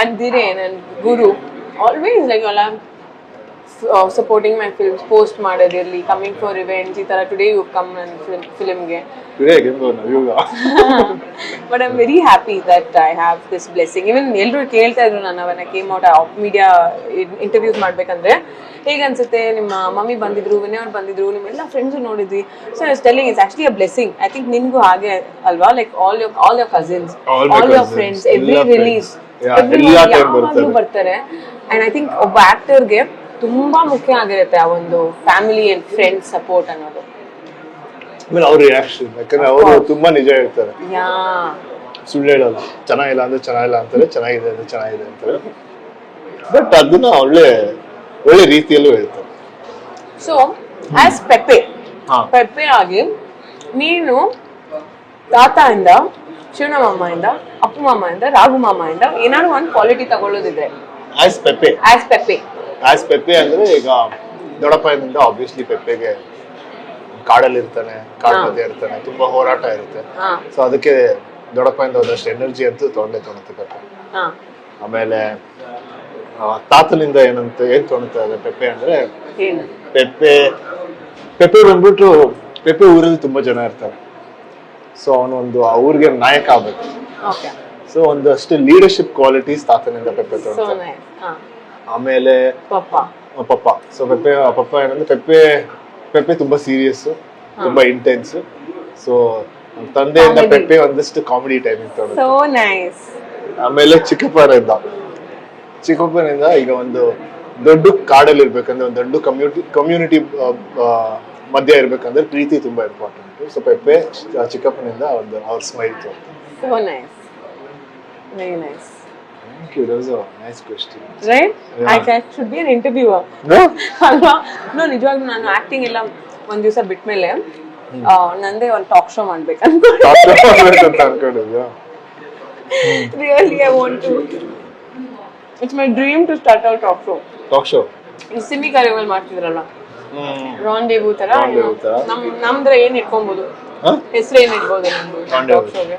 and Dhiren and Guru always like all (laughs) I'm my supporting post ಮಾಡೋದಿರಲಿ coming for events ಈ ಥರ today you come ನನ್ನ ಫಿಲ್ಮ್ಗೆ but I am very happy that I have this blessing even ಎಲ್ಲರೂ ಕೇಳ್ತಾ ಇದ್ರು ನಾನು ಅವನ came out of media interviews ಮಾಡ್ಬೇಕಂದ್ರೆ. ಹೇಗೆ ಅನ್ಸುತ್ತೆ? ನಿಮ್ಮ ಮಮ್ಮಿ ಬಂದಿದ್ರು ವಿನಯ್ ಅವ್ರು ಬಂದಿದ್ರು ನಿಮ್ಮೆಲ್ಲ ಫ್ರೆಂಡ್ಸ್ ನೋಡಿದ್ವಿ. So is telling it's actually a blessing I think ನಿನ್ಗೂ ಹಾಗೆ ಅಲ್ವಾ? Like all your all your cousins all your friends every. Release. ಬರ್ತಾರೆ. ಅಂಡ್ ಐ ಥಿಂಕ್ ಒಬ್ಬ ಆಕ್ಟರ್ಗೆ ತುಂಬಾ ಮುಖ್ಯ ಆಗಿರುತ್ತೆ ಆ ಒಂದು ಫ್ಯಾಮಿಲಿ ಅಂಡ್ ಫ್ರೆಂಡ್ ಸಪೋರ್ಟ್ ಅನ್ನೋದು. ಆಮೇಲೆ ಅವ್ರ ರಿಯಾಕ್ಷನ್ ಯಾಕಂದ್ರೆ ಅವರು ತುಂಬಾ ನಿಜ ಹೇಳ್ತಾರೆ. ಯಾ. ಸುಳ್ಳು ಹೇಳಲ್ಲ. ಚೆನ್ನಾಗಿಲ್ಲ ಅಂದ್ರೆ ಚೆನ್ನಾಗಿಲ್ಲ ಅಂತಾರೆ ಚೆನ್ನಾಗಿದೆ ಅಂದ್ರೆ ಚೆನ್ನಾಗಿದೆ ಅಂತಾರೆ. ಬಟ್ ಅದನ್ನ ಒಳ್ಳೆ ಒಳ್ಳೆ ರೀತಿಯಲ್ಲೂ ಹೇಳ್ತಾರೆ. ಸೊ ಆಸ್ ಪೆಪ್ಪೆ ಹಾ. ಪೆಪ್ಪೆ ಆಗಿ ನೀನು ತಾತ ಇಂದ ಶಿವನ ಮಾಮ ಇಂದ ಅಪ್ಪು ಮಾಮ ಇಂದ ರಾಘು ಮಾಮ ಇಂದ ಏನಾದ್ರು ಒಂದು quality ತಗೊಳ್ಳೋದಿದ್ರೆ. As Pepe as Pepe as Pepe ಅಂದ್ರೆ ಈಗ ದೊಡ್ಡಪ್ಪನಿಂದ ಆಬ್ವಿಯಸ್ಲಿ ಪೆಪ್ಪೆಗೆ ಕಾಡಲ್ಲಿ ಇರ್ತಾನೆ ಕಾಡ್ ಮಧ್ಯೆ ಇರ್ತಾನೆ ತುಂಬಾ ಹೋರಾಟ ಇರುತ್ತೆ. ಸೊ ಅದಕ್ಕೆ ದೊಡ್ಡಪ್ಪನಿಂದ ಒಂದಷ್ಟು ಎನರ್ಜಿ ಅಂತೂ ತೊಗೊಂಡೇ ತೊಗೊಳುತ್ತೆ ಪೆಪ್ಪೆ ಆಮೇಲೆ ತಾತನಿಂದ ಏನಂತ ಏನ್ ತೊಗೊಳುತ್ತೆ ಅದೇ ಪೆಪ್ಪೆ ಅಂದ್ರೆ ಪೆಪ್ಪೆ ಪೆಪ್ಪೆ ಬಂದ್ಬಿಟ್ಟು ಪೆಪ್ಪೆ ಊರಲ್ಲಿ ತುಂಬಾ ಜನ ಇರ್ತಾರೆ. ಸೊ ಅವನು ಒಂದು ಆ ಊರಿಗೆ ನಾಯಕ ಆಗ್ಬೇಕು. ಸೊ ಒಂದಷ್ಟು ಲೀಡರ್ಶಿಪ್ ಕ್ವಾಲಿಟೀಸ್ ತಾತನಿಂದ ಪೆಪ್ಪೆ ತೊಗೊಳ್ತಾರೆ ಆಮೇಲೆ ಪಪ್ಪ. ಸೊ ಪೆಪ್ಪೆ. ಪಪ್ಪ ಏನಂದ್ರೆ ಪೆಪ್ಪೆ ಪೆಪ್ಪೆ ತುಂಬಾ ಸೀರಿಯಸ್ ತುಂಬಾ ಇಂಟೆನ್ಸ್ ಸೊ ತಂದೆಯಿಂದ ಪೆಪ್ಪೆ ಒಂದಷ್ಟು ಕಾಮಿಡಿ ಟೈಮಿಂಗ್ ನೈಸ್ ಆಮೇಲೆ ಚಿಕ್ಕಪ್ಪನಿಂದ. ಚಿಕ್ಕಪ್ಪನಿಂದ ಈಗ ಒಂದು ದೊಡ್ಡ ಕಾಡಲ್ಲಿ ಇರ್ಬೇಕಂದ್ರೆ ಒಂದು ದೊಡ್ಡ ಕಮ್ಯುನಿಟಿ ಕಮ್ಯುನಿಟಿ ಮಧ್ಯ ಇರ್ಬೇಕಂದ್ರೆ ಪ್ರೀತಿ ತುಂಬಾ ಇಂಪಾರ್ಟೆಂಟ್ ಸೊ ಪೆಪ್ಪೆ ಚಿಕ್ಕಪ್ಪನಿಂದ ಒಂದು ಅವ್ರ smile so very nice question right I should be an interviewer ಅಲ್ವಾ? ನೋ ನಿಜವಾಗ್ಲೂ ನಾನು ಆಕ್ಟಿಂಗ್ ಎಲ್ಲ ಒಂದ್ ದಿವಸ ಬಿಟ್ಮೇಲೆ ಮೇಲೆ ನಂದೇ ಒಂದು ಟಾಕ್ ಶೋ ಮಾಡ್ಬೇಕು ಅನ್ಕೊಂಡಿದ್ಯಾ? Really I want to it's my dream to start out talk show talk show ಈ ಸಿಮಿ ಕಾರ್ಯಗಳು ಮಾಡ್ತಿದ್ರಲ್ಲ? ತರ. ನಮ್ ನಮ್ದ್ರ ಏನ್ ಇಟ್ಕೊಬಹುದು ಹೆಸರು ಏನ್ Rendezvous. ಟಾಕ್ ಶೋಗೆ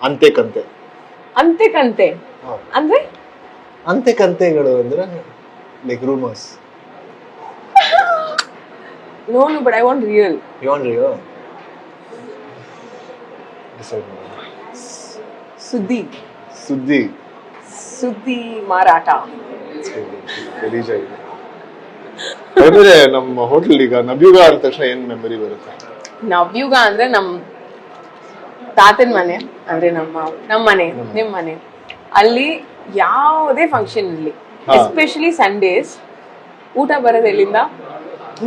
ಅಂತೆ ಕಂತೆ. ಅಂತೆ ಕಂತೆ. ಅಂದ್ರೆ? ಅಂತೆ ಕಂತೆಗಳು ಅಂದ್ರೆ like rumours no no but I want real ಯೋನ್ರಿಯೋ ಸುದ್ದಿ. ಸುದ್ದಿ. ಸುದ್ದಿ ಮಾರಾಟ. ರಿಲೀಸ್ ಆಗಿದೆ ನಮ್ಮ ಹೋಟೆಲ್ ಈಗ ನಬ್ಯುಗ ಅಂದ ತಕ್ಷಣ ಏನ್ ಮೆಮೊರಿ ಬರುತ್ತೆ? ನವ್ಯುಗ ಅಂದ್ರೆ ನಮ್ ತಾತನ ಮನೆ. ಅಂದ್ರೆ ನಮ್ಮ ನಮ್ಮ ಮನೆ ನಿಮ್ ಮನೆ. ಅಲ್ಲಿ ಯಾವುದೇ ಫಂಕ್ಷನ್ ಇರ್ಲಿ. ಎಸ್ಪೆಷಲಿ ಸಂಡೇಸ್ ಊಟ ಬರೋದು ಎಲ್ಲಿಂದ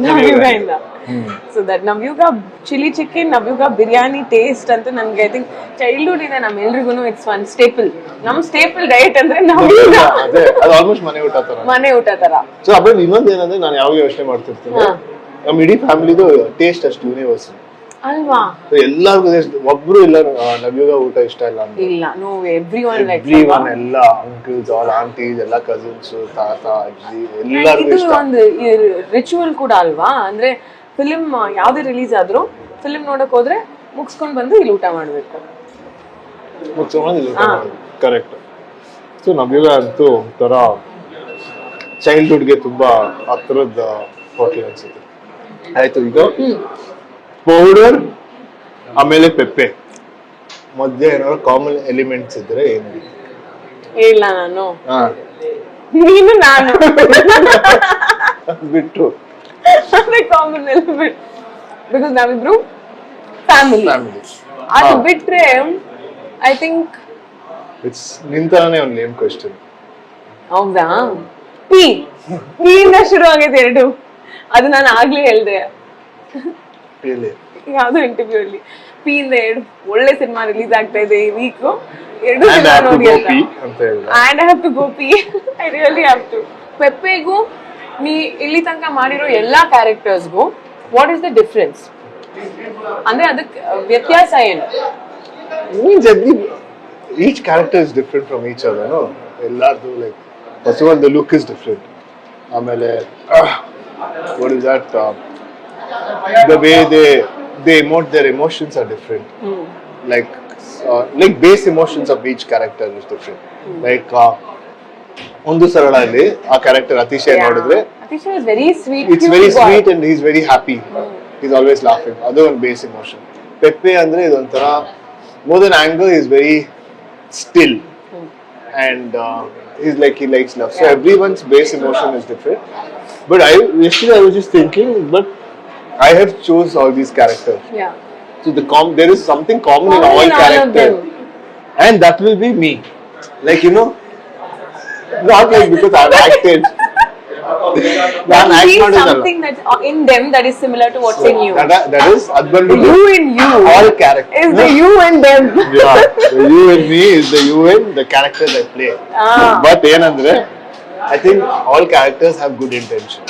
ನವ್ಯುಗದಿಂದ so that Navyug chilli chicken Navyug biryani taste ಅಂತ ನನ್ಗೆ ಐ ಥಿಂಕ್ ಚೈಲ್ಡ್ಹುಡ್ ಇಂದ ನಮ್ಮೆಲ್ರಿಗೂ ಇಟ್ಸ್ ಒನ್ ಸ್ಟೇಪಲ್ ನಮ್ ಸ್ಟೇಪಲ್ ಡಯಟ್ ಅಂದ್ರೆ ನವ್ಯುಗ ಆಲ್ಮೋಸ್ಟ್ ಮನೆ ಊಟ ತರ. ಮನೆ ಊಟ ತರ. ಸೊ ಆಮೇಲೆ ಇನ್ನೊಂದ್ ಏನಂದ್ರೆ ನಾನು ಯಾವಾಗ ಯೋಚನೆ ಮಾಡ್ತಿರ್ತೀನಿ. ನಮ್ಮ ಇಡೀ ಫ್ಯಾಮಿಲಿದು ಟೇಸ್ಟ್ ಅಷ್ಟು ಯೂನಿವರ್ಸ್ ಅಲ್ವಾ? ಎಲ್ಲರಿಗೂ ಒಬ್ರು ಇಲ್ಲ ನವ್ಯುಗ ಊಟ ಇಷ್ಟ ಇಲ್ಲ ಇಲ್ಲ no everyone everyone ಎಲ್ಲ ಅಂಕಲ್ಸ್ ಆಲ್ ಆಂಟೀಸ್ ಎಲ್ಲ ಕಸಿನ್ಸ್ ತಾತ ಅಜ್ಜಿ ಎಲ್ಲರಿಗೂ ಇಷ್ಟ. ಒಂದು ರಿಚುವಲ್ ಕೂಡ ಅಲ್ವಾ? ಅಂದ್ರೆ ಫಿಲಿಮ್ ಯಾವ್ದೇ ರಿಲೀಸ್ ಆದ್ರೂ ಫಿಲಿಮ್ ನೋಡಕ್ ಹೋದ್ರೆ ಮುಗಿಸ್ಕೊಂಡು ಬಂದು ಇಲ್ಲಿ ಊಟ ಮಾಡಬೇಕು. ಮುಗಿಸ್ಕೊಂಡು ಮಾಡ್ಬೇಕು. ಕರೆಕ್ಟ್ ಸೊ ನವ್ಯುಗ ಅಂತೂ ಒಂಥರ ಚೈಲ್ಡ್ಹುಡ್ಗೆ ತುಂಬಾ ಹತ್ತಿರದ ಹೋಟೆಲ್ ಅನ್ಸುತ್ತೆ. ಆಯ್ತು ಈಗ? ಪೌಡರ್ ಆಮೇಲೆ ಪೆಪ್ಪೆ. ಮಧ್ಯೆ ಏನಾದ್ರು ಕಾಮನ್ ಎಲಿಮೆಂಟ್ಸ್ ಇದ್ರೆ ಏನು? ಇಲ್ಲ ನಾನು. ಹಾ. ನೀನು ನಾನು. ಬಿಟ್ಟು ಅದೇ ಕಾಮನ್ ಎಲಿಮೆಂಟ್ ಬಿಕಾಸ್ ನಾವಿಬ್ರು ಫ್ಯಾಮಿಲಿ ಅದು ಬಿಟ್ರೆ ಐ ಥಿಂಕ್ ಇಟ್ಸ್ ನಿಂತಾನೆ ಒಂದು ನೇಮ್ ಕ್ವೆಶ್ಚನ್ ಹೌದಾ? ಪಿ ಇಂದ ಶುರು ಆಗೈತೆ ಎರಡು. ಅದು ನಾನು ಆಗ್ಲೇ ಹೇಳ್ದೆ. ಯಾವ್ದೋ ಇಂಟರ್ವ್ಯೂ ಅಲ್ಲಿ. ಪಿ ಇಂದ ಎರಡು ಒಳ್ಳೆ ಸಿನಿಮಾ ರಿಲೀಸ್ ಆಗ್ತಾ ಇದೆ ಈ ವೀಕ್ ಎರಡು ಸಿನಿಮಾ ನೋಡಿ and have to I really have to ಪೆಪ್ಪೆಗೂ ನೀ ಇಲ್ಲಿ ತನಕ ಮಾಡಿರೋ ಎಲ್ಲಾ ಕ್ಯಾರೆಕ್ಟರ್ಸ್ಗೂ ವಾಟ್ ಇಸ್ ದ ಡಿಫ್ರೆನ್ಸ್ ಅಂದ್ರೆ ಅದಕ್ಕೆ ವ್ಯತ್ಯಾಸ ಏನು? Each character is different from each other no? ಎಲ್ಲಾರ್ದು ಲೈಕ್ ಲುಕ್ ಇಸ್ ಡಿಫ್ರೆಂಟ್ ಆಮೇಲೆ what is that the way they they emote their emotions are different. Like uh, like base emotions of each character is different. Like uh, ಒಂದು ಸರಳ ಅಲ್ಲಿ ಆ character ಅತಿಶಯ ನೋಡಿದ್ರೆ it's very sweet and is very happy is always laughing ಅದು ಒಂದು base emotion Pepe ಅಂದ್ರೆ ಇದೊಂಥರ more than anger is very still and is like ಈ likes love so everyone's base emotion is different but I yesterday I was just thinking but I have chose all these characters yeah so the com there is something common in all Common in all of characters them. and that will be me like you know not like because I've acted (laughs) (laughs) ನಾನು But act see ಮಾಡಿದ್ದಲ್ಲ something that's uh, in them that is similar to what's in you. that, that is ಅದು The ಬಂದ್ಬಿಟ್ಟು you in you all character is the you and them. (laughs) yeah, the you and me is the you and the character I play. Ah. But ಏನಂದ್ರೆ I think all characters have good intention.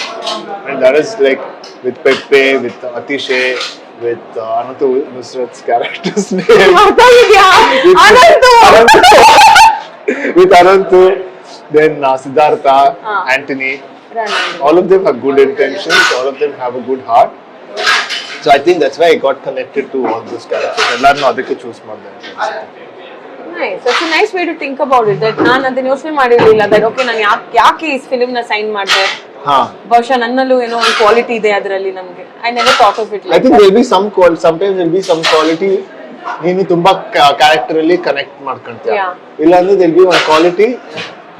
And that is like with Pepe, with Atishay, with uh, Anantu Nusrat's character's name. ಮಾತಾಡಿದ್ಯಾ? Ananthu! with Anantu, then uh, Siddhartha, Ah. Anthony. Ranandi. All of them have good intentions, all of them have a good heart. So I think that's why I got connected to all those characters. ಎಲ್ಲಾರನ್ನೂ ಅದಕ್ಕೆ choose ಮಾಡಿದೆ ಅಂತ ಅನ್ಸುತ್ತೆ. Nice. That's a nice way to think about it. That ನಾನು ಅದನ್ನ ಯೋಚನೆ ಮಾಡಿರ್ಲಿಲ್ಲ that okay ನಾನು ಯಾಕೆ ಯಾಕೆ ಈ ಫಿಲ್ಮ್ ನ ಸೈನ್ ಮಾಡಿದೆ ಹಾ ಬಹುಶಃ ನನ್ನಲ್ಲೂ ಏನೋ ಒಂದು ಕ್ವಾಲಿಟಿ ಇದೆ ಅದರಲ್ಲಿ ನಮಗೆ. I never thought of it I think will be some ಕ್ವಾಲ್ some times will be some quality ನೀನು ತುಂಬಾ ಕ್ಯಾರೆಕ್ಟರ್ ಅಲ್ಲಿ ಕನೆಕ್ಟ್ ಮಾಡ್ಕೊಂತೀಯ. ಇಲ್ಲ ಅಂದ್ರೆ there'll be one quality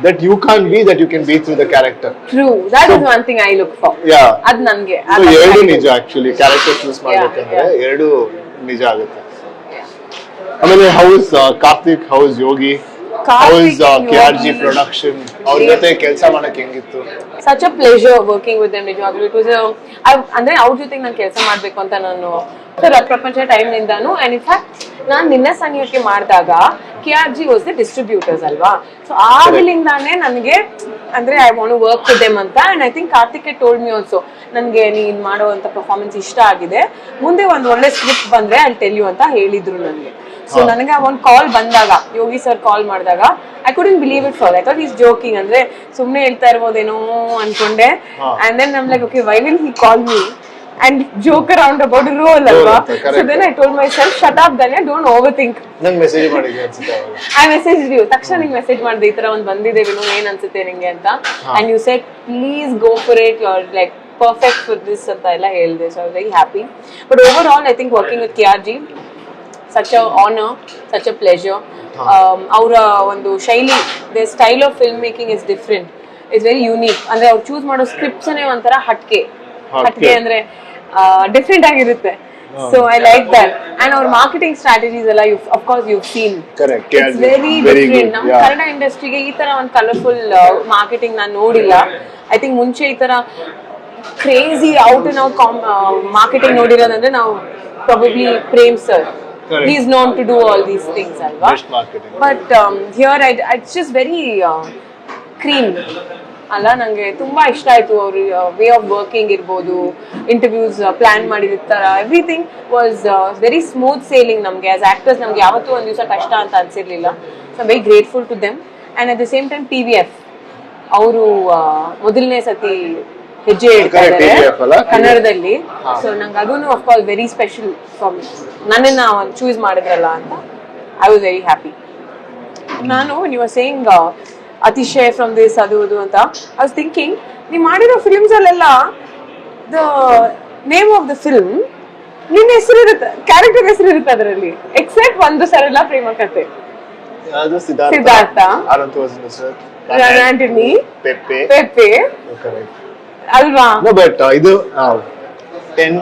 that you can't be that you can be through the character. True that is one thing I look for yeah ಅದ್ ನನಗೆ. ಎರಡು ನಿಜ ಆಕ್ಚುಲಿ ಕ್ಯಾರೆಕ್ಟರ್ ಚೂಸ್ ಮಾಡ್ಬೇಕಂದ್ರೆ ಎರಡು ನಿಜ ಆಗುತ್ತೆ. ಆಮೇಲೆ house Karthik house Yogi house K R G. Production ಅವ್ರ ಜೊತೆ ಕೆಲಸ ಮಾಡಕ್ ಹೆಂಗಿತ್ತು? Such a pleasure working with them ನಿಜವಾಗ್ಲೂ ಇಟ್ ವಾಸ್ ಅಂದ್ರೆ ಅವ್ರ ಜೊತೆಗೆ ನಾನು ಕೆಲಸ ಮಾಡ್ಬೇಕು ಅಂತ ನಾನು ಸರ್ ಪ್ರಪಂಚ ಟೈಮ್ ನಿಂದಾನು ಅಂಡ್ ಇನ್ಫ್ಯಾಕ್ಟ್ ನಾನು ನಿನ್ನೆ ಸಂಘಕ್ಕೆ ಮಾಡಿದಾಗ K R G was the distributors ಅಲ್ವಾ? ಸೊ ಆಗಲಿಂದಾನೆ ನನಗೆ ಅಂದ್ರೆ I want work with them ಅಂತ. And I think Karthik told me also ನನಗೆ ನೀನ್ ಮಾಡುವಂತ ಪರ್ಫಾರ್ಮೆನ್ಸ್ ಇಷ್ಟ ಆಗಿದೆ. ಮುಂದೆ ಒಂದು ಒಳ್ಳೆ ಸ್ಕ್ರಿಪ್ಟ್ ಬಂದ್ರೆ ಅಲ್ಲಿ ಟೆಲ್ ಯು ಅಂತ ಹೇಳಿದ್ರು ನನಗೆ. ಸೊ ನನಗೆ ಒಂದು ಕಾಲ್ ಬಂದಾಗ ಯೋಗಿ ಸರ್ ಕಾಲ್ ಮಾಡಿದಾಗ I couldn't believe it for I thought is joking ಅಂದ್ರೆ ಸುಮ್ಮನೆ ಹೇಳ್ತಾ ಇರ್ಬೋದೇನೋ ಅನ್ಕೊಂಡೆ. ಅಂಡ್ ದೆನ್ ನಮ್ like okay why will he call me about role ಅಲ್ವಾ ಅಂತ, correct. So then I told myself shut up Dhanya don't over think ನಂಗೆ message ಮಾಡಿದ್ದೆ ಅನ್ಸುತ್ತೆ ಅವಾಗ ಐ ಮೆಸೇಜ್ ಯು ತಕ್ಷಣ ನಿಂಗೆ ಮೆಸೇಜ್ ಮಾಡಿದೆ ಈ ತರ ಒಂದು ಬಂದಿದೆ ವಿನು ಏನ್ ಅನ್ಸುತ್ತೆ ನಿಂಗೆ ಅಂತ? And you set please go for it you are like perfect for this ಅಂತ ಎಲ್ಲ ಹೇಳಿದೆ. So I very happy but overall I think working with K R G such a honour such a pleasure ಅವರ ಒಂದು ಶೈಲಿ the style of film making is different it's very unique ಅಂದ್ರೆ ಅವ್ರು choose ಮಾಡೋ scripts ಒಂಥರ ಹಟ್ಕೆ. ಹಟ್ಕೆ ಅಂದ್ರೆ different ಆಗಿರುತ್ತೆ so I like that and ಅವ್ರ ಮಾರ್ಕೆಟಿಂಗ್ ಸ್ಟ್ರಾಟಜೀಸ್ ಎಲ್ಲ you of course you seen. It's very different. ನಮ್ಮ. ಕನ್ನಡ ಇಂಡಸ್ಟ್ರಿಗೆ ಈ ತರ ಒಂದು ಕಲರ್ಫುಲ್ ಮಾರ್ಕೆಟಿಂಗ್ ನಾನು ನೋಡಿಲ್ಲ ಐ ಥಿಂಕ್ ಮುಂಚೆ ಈ ತರ crazy out and out marketing ನೋಡಿರೋದಂದ್ರೆ ನಾವು probably Prem sir Correct. Is known to do all these things ಅಲ್ವಾ. But here I it's just very cream ಅಲ್ಲ ನಂಗೆ ತುಂಬಾ ಇಷ್ಟ ಆಯ್ತು ಅವ್ರ ವೇ ಆಫ್ ವರ್ಕಿಂಗ್ ಇರ್ಬೋದು ಇಂಟರ್ವ್ಯೂಸ್ ಪ್ಲಾನ್ ಮಾಡಿರ್ತಾರ everything was very smooth sailing ನಮಗೆ. ಆಸ್ ಆಕ್ಟರ್ಸ್ ನಮ್ಗೆ ಯಾವತ್ತೂ ಒಂದು ದಿವಸ ಕಷ್ಟ ಅಂತ ಅನ್ಸಿರ್ಲಿಲ್ಲ. So very grateful to them and at the same time T V F ಅವರು ಮೊದಲನೇ ಸತಿ ಹೆಜ್ಜೆ ಇಡ್ತಾರೆ ಇದ್ದಾರೆ? ಕನ್ನಡದಲ್ಲಿ. ಸೊ ನಂಗೆ ಅದೂ ಕಾಲ್ ವೆರಿ ಸ್ಪೆಷಲ್ ಫಾರ್ ನನ್ನನ್ನ ಚೂಸ್ ಮಾಡಿದ್ರಲ್ಲ ಅಂತ ಐ ವಾಸ್ ವೆರಿ ಹ್ಯಾಪಿ ನಾನು ನೀವು ಸೇಯಿಂಗ್ ಅತಿಶಯ ಫ್ರಮ್ ದಿಸ್ ಅದು ಅದು ಅಂತ. ಐ ವಾಸ್ ಥಿಂಕಿಂಗ್ ನೀವು ಮಾಡಿರೋ ಫಿಲ್ಮ್ಸ್ ಅಲ್ಲೆಲ್ಲ the name of the film ನಿನ್ನ ಹೆಸರು ಇರುತ್ತೆ ಕ್ಯಾರೆಕ್ಟರ್ ಹೆಸರು ಇರುತ್ತೆ ಅದರಲ್ಲಿ ಎಕ್ಸೆಪ್ಟ್ ಒಂದು ಸರಳ ಪ್ರೇಮ ಕತೆ ಸಿದ್ಧಾರ್ಥ. ಆಂಟನಿ ಪೆಪ್ಪೆ ಪೆಪ್ಪೆ ಅಲ್ವಾ? ಬಟ್ ಇದು ಟೆನ್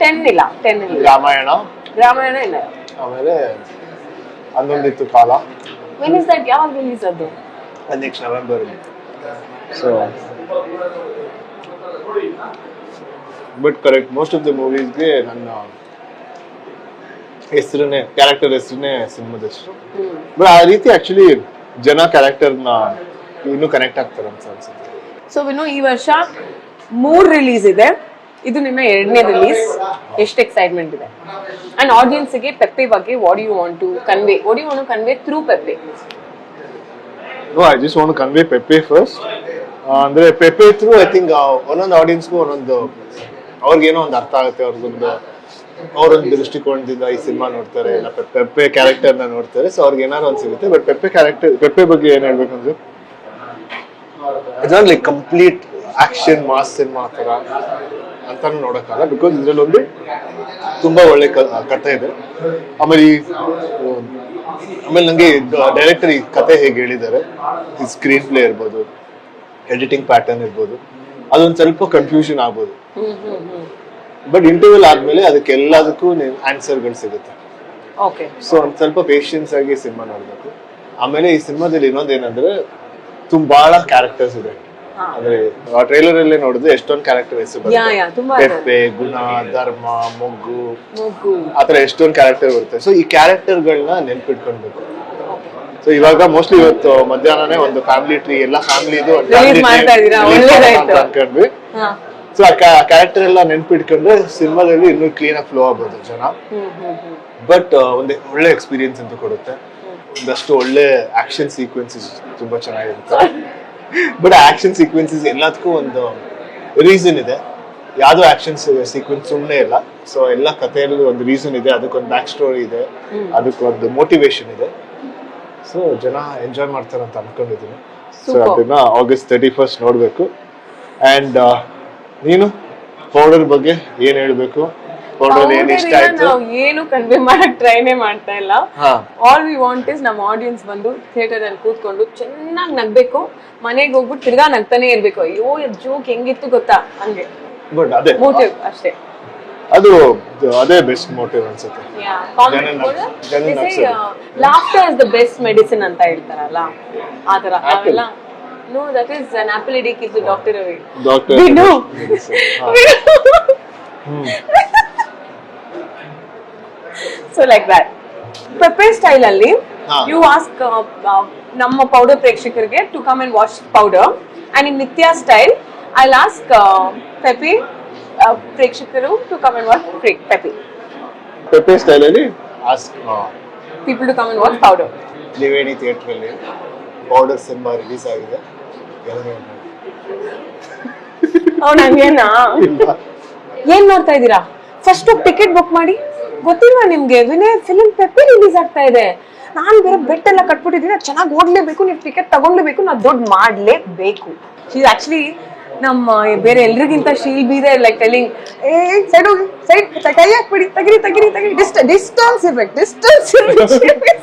ಟೆನ್ ಇಲ್ಲ ಟೆನ್ ಇಲ್ಲ. ರಾಮಾಯಣ. ರಾಮಾಯಣ ಇಲ್ಲ. ಆಮೇಲೆ ಹನ್ನೊಂದಿತ್ತು ಕಾಲ. ವೆನ್ ಇಸ್ ದಟ್ ಯಾವಾಗ ರಿಲೀಸ್ ಅದು? Next November so but correct most of the ಮೂವೀಸ್ಗೆ ನನ್ನ ಹೆಸರನ್ನೇ ಕ್ಯಾರೆಕ್ಟರ್ ಹೆಸರನ್ನೇ ಸಿನಿಮಾದ ಹೆಸರು ಬಟ್ ಆ ರೀತಿ ಆಕ್ಚುಲಿ ಜನ ಕ್ಯಾರೆಕ್ಟರ್ನ ಇನ್ನೂ ಕನೆಕ್ಟ್ ಆಗ್ತಾರೆ ಅಂತ ಅನ್ಸುತ್ತೆ. ಸೊ ವಿನು ಈ ವರ್ಷ ಮೂರ್ ರಿಲೀಸ್ ಇದೆ. ಇದು ನಿಮ್ಮ ಎರಡನೇ ರಿಲೀಸ್ ಎಷ್ಟು ಎಕ್ಸೈಟ್ಮೆಂಟ್ ಇದೆ? ಅಂಡ್ ಆಡಿಯನ್ಸ್ಗೆ ಪೆಪ್ಪೆ ಬಗ್ಗೆ what you want to convey what you want convey through Pepe? No I want to convey Pepe first ಅಂದ್ರೆ ಪೆಪ್ಪೆ ಥ್ರೂ ಐ ಥಿಂಕ್ ಒಂದೊಂದು ಆಡಿಯನ್ಸ್ಗೂ ಒಂದೊಂದು ಅವ್ರಿಗೇನೋ ಒಂದು ಅರ್ಥ ಆಗುತ್ತೆ ಅವ್ರಿಗೊಂದು ಅವರೊಂದು ದೃಷ್ಟಿಕೋನದಿಂದ ಈ ಸಿನಿಮಾ ನೋಡ್ತಾರೆ, ಇಲ್ಲ ಪೆಪ್ಪೆ ಕ್ಯಾರೆಕ್ಟರ್ನ ನೋಡ್ತಾರೆ ಸೊ ಅವ್ರಿಗೆ ಏನಾದ್ರು ಒಂದು ಸಿಗುತ್ತೆ. ಬಟ್ ಪೆಪ್ಪೆ ಕ್ಯಾರೆಕ್ಟರ್ ಪೆಪ್ಪೆ ಬಗ್ಗೆ ಏನ್ ಹೇಳ್ಬೇಕಂದ್ರೆ ಇದ್ರಲ್ಲಿ ಕಂಪ್ಲೀಟ್ ಆಕ್ಷನ್ ಮಾಸ್ ಸಿನಿಮಾ ತರ ಅಂತಾನು ನೋಡೋಕ್ಕಾಗಲ್ಲ ಬಿಕಾಸ್ ಇದ್ರಲ್ಲಿ ಒಂದು ತುಂಬಾ ಒಳ್ಳೆ ಕಥೆ ಇದೆ. ಆಮೇಲೆ ಈ ಆಮೇಲೆ ನಂಗೆ ಡೈರೆಕ್ಟರ್ ಈ ಕತೆ ಹೇಗೆ ಹೇಳಿದ್ದಾರೆ ಈ ಸ್ಕ್ರೀನ್ ಪ್ಲೇ ಇರ್ಬೋದು ಎಡಿಟಿಂಗ್ ಪ್ಯಾಟರ್ನ್ ಇರ್ಬೋದು ಅದೊಂದು ಸ್ವಲ್ಪ ಕನ್ಫ್ಯೂಷನ್ ಆಗ್ಬೋದು. ಬಟ್ ಇಂಟರ್ವ್ಯೂಲ್ ಆದ್ಮೇಲೆ ಅದಕ್ಕೆಲ್ಲದಕ್ಕೂ ಆನ್ಸರ್ಗಳು ಸಿಗುತ್ತೆ. ಓಕೆ ಸೊ ಒಂದು ಸ್ವಲ್ಪ ಪೇಷನ್ಸ್ ಆಗಿ ಸಿನಿಮಾ ನೋಡ್ಬೇಕು. ಆಮೇಲೆ ಈ ಸಿನಿಮಾದಲ್ಲಿ ಇನ್ನೊಂದೇನಂದ್ರೆ ತುಂಬಾ ಕ್ಯಾರೆಕ್ಟರ್ಸ್ ಇದೆ. ಅಂದ್ರೆ ಟ್ರೈಲರ್ ಅಲ್ಲೇ ನೋಡಿದ್ರೆ ಎಷ್ಟೊಂದು ಕ್ಯಾರೆಕ್ಟರ್ ಹೆಸರು ಗುಣ ಧರ್ಮ ಮೊಗ್ಗು. ಮೂಗು ಆತರ ಎಷ್ಟೊಂದು ಕ್ಯಾರೆಕ್ಟರ್ ಬರುತ್ತೆ. ಸೊ ಈ ಕ್ಯಾರೆಕ್ಟರ್ಗಳನ್ನ ನೆನ್ಪಿಟ್ಕೊಳ್ಬೇಕು ಸೊ ಇವಾಗ ಮೋಸ್ಟ್ಲಿ ಇವತ್ತು ಮಧ್ಯಾಹ್ನನೇ ಒಂದು ಫ್ಯಾಮಿಲಿ ಟ್ರೀ ಎಲ್ಲ ಫ್ಯಾಮಿಲಿದು. ಅನ್ಕೊಂಡ್ವಿ. ಸೊ ಆ ಕ್ಯಾರೆಕ್ಟರ್ ಎಲ್ಲ ನೆನ್ಪಿಟ್ಕೊಂಡ್ರೆ ಸಿನಿಮಾದಲ್ಲಿ ಇನ್ನೂ ಕ್ಲೀನ್ ಆಗಿ ಫ್ಲೋ ಆಗ್ಬೋದು ಜನ. ಬಟ್ ಒಂದು ಒಳ್ಳೆ ಎಕ್ಸ್ಪೀರಿಯನ್ಸ್ ಅಂತ ಕೊಡುತ್ತೆ. ಒಂದಷ್ಟು ಒಳ್ಳೆ ಆಕ್ಷನ್ ಸೀಕ್ವೆನ್ಸಸ್ ತುಂಬಾ ಚೆನ್ನಾಗಿರುತ್ತೆ. ಬಟ್ ಆಕ್ಷನ್ ಸೀಕ್ವೆನ್ಸಸ್ ಎಲ್ಲದಕ್ಕೂ ಒಂದು ರೀಸನ್ ಇದೆ. ಯಾವುದೋ ಆಕ್ಷನ್ ಸೀಕ್ವೆನ್ಸ್ ಸುಮ್ಮನೆ ಇಲ್ಲ. ಸೊ ಎಲ್ಲ ಕಥೆಯಲ್ಲೂ ಒಂದು ರೀಸನ್ ಇದೆ. ಅದಕ್ಕೊಂದು ಬ್ಯಾಕ್ ಸ್ಟೋರಿ ಇದೆ. ಅದಕ್ಕೊಂದು ಮೋಟಿವೇಶನ್ ಇದೆ. ಸೊ ಜನ ಎಂಜಾಯ್ ಮಾಡ್ತಾರೆ ಅಂತ ಅನ್ಕೊಂಡಿದ್ದೀನಿ. ಸೊ. ಅದನ್ನ ಆಗಸ್ಟ್ ತರ್ಟಿ ಫಸ್ಟ್ ನೋಡಬೇಕು ಆ್ಯಂಡ್ ನೀನು? ಪೌಡರ್ ಬಗ್ಗೆ ಏನು ಹೇಳ್ಬೇಕು? ಏನ್ ಇಷ್ಟ ಆಯ್ತು? ಇಂದ ಏನು ಕನ್ವೆ ಮಾಡಕ್ ಟ್ರೈನೇ ಮಾಡ್ತಾ ಇಲ್ಲ. ಆಲ್ ವಿ ವಾಂಟ್ ಇಸ್ ನಮ್ಮ ಆಡಿಯನ್ಸ್ ಬಂದು ಥಿಯೇಟರ್ ಅಲ್ಲಿ ಕೂತ್ಕೊಂಡು ಚೆನ್ನಾಗಿ ನಗ್ಬೇಕು ಮನೆಗೆ ಹೋಗ್ಬಿಟ್ಟು ತಿರ್ಗಾ ನಗ್ತಾನೆ ಇರ್ಬೇಕು. ಅಯ್ಯೋ ಜೋಕ್ ಹೆಂಗಿತ್ತು ಗೊತ್ತಾ? ಹಂಗೆ. ಗುಡ್ ಅದೇ. ಮೋಟಿವ್ ಅಷ್ಟೇ. ಅದು ಅದೇ ಬೆಸ್ಟ್ ಮೋಟಿವ್ ಅನ್ಸುತ್ತೆ. Laughter is the best medicine ಅಂತ ಹೇಳ್ತಾರಲ್ಲ? ಆ ತರ ನಾವೆಲ್ಲ no is an apple a day keeps doctor away doctor We know. So like that Pepe style ಅಲ್ಲಿ. ಯು ಆಸ್ಕ್ ನಮ್ಮ ಪೌಡರ್ ಪ್ರೇಕ್ಷಕರಿಗೆ to come and watch Powder and in Nitya style I ask peppy ಪ್ರೇಕ್ಷಕರು to come and watch ಪೆಪಿ Pepe style ಅಲ್ಲಿ ask people to come and watch Powder Triveni theatre ಅಲ್ಲಿ powder cinema release ಆಗಿದೆ. (laughs) ಅವ್ನು ಹಂಗೇನಾ? (laughs) ಏನ್ ಮಾಡ್ತಾ ಇದ್ದೀರಾ? ಫಸ್ಟ್ ಟಿಕೆಟ್ ಬುಕ್ ಮಾಡಿ. ಗೊತ್ತಿಲ್ವಾ ನಿಮ್ಗೆ? ವಿನಯ್ ಫಿಲಿಂ ಪೆಪ್ಪೆ ರಿಲೀಸ್ ಆಗ್ತಾ ಇದೆ. ನಾನು ಬೇರೆ ಬೆಟ್ ಎಲ್ಲ ಕಟ್ಬಿಟ್ಟಿದ್ದೀನಿ. ಚೆನ್ನಾಗಿ ಓಡ್ಲೇಬೇಕು ನೀವು ಟಿಕೆಟ್ ತಗೊಂಡ್ಲೇಬೇಕು ನಾವು ದುಡ್ಡು ಮಾಡ್ಲೇಬೇಕು. ಶೀಸ್ ಆಕ್ಚುಲಿ ನಮ್ಮ ಬೇರೆ ಎಲ್ರಿಗಿಂತ ಶೀಲ್ ಬಿ ಇದೆ ಲೈಕ್ ಟೆಲಿಂಗ್ ಏ ಸೈಡ್ ಹೋಗಿ ಸೈಡ್ ಕೈ ಹಾಕ್ಬಿಡಿ ತಗಿರಿ ತಗಿರಿ ತಗಿರಿ. ಡಿಸ್ಟ ಡಿಸ್ಟನ್ಸ್ ಇರ್ಬೇಕು ಡಿಸ್ಟನ್ಸ್ ಇರ್ಬೇಕು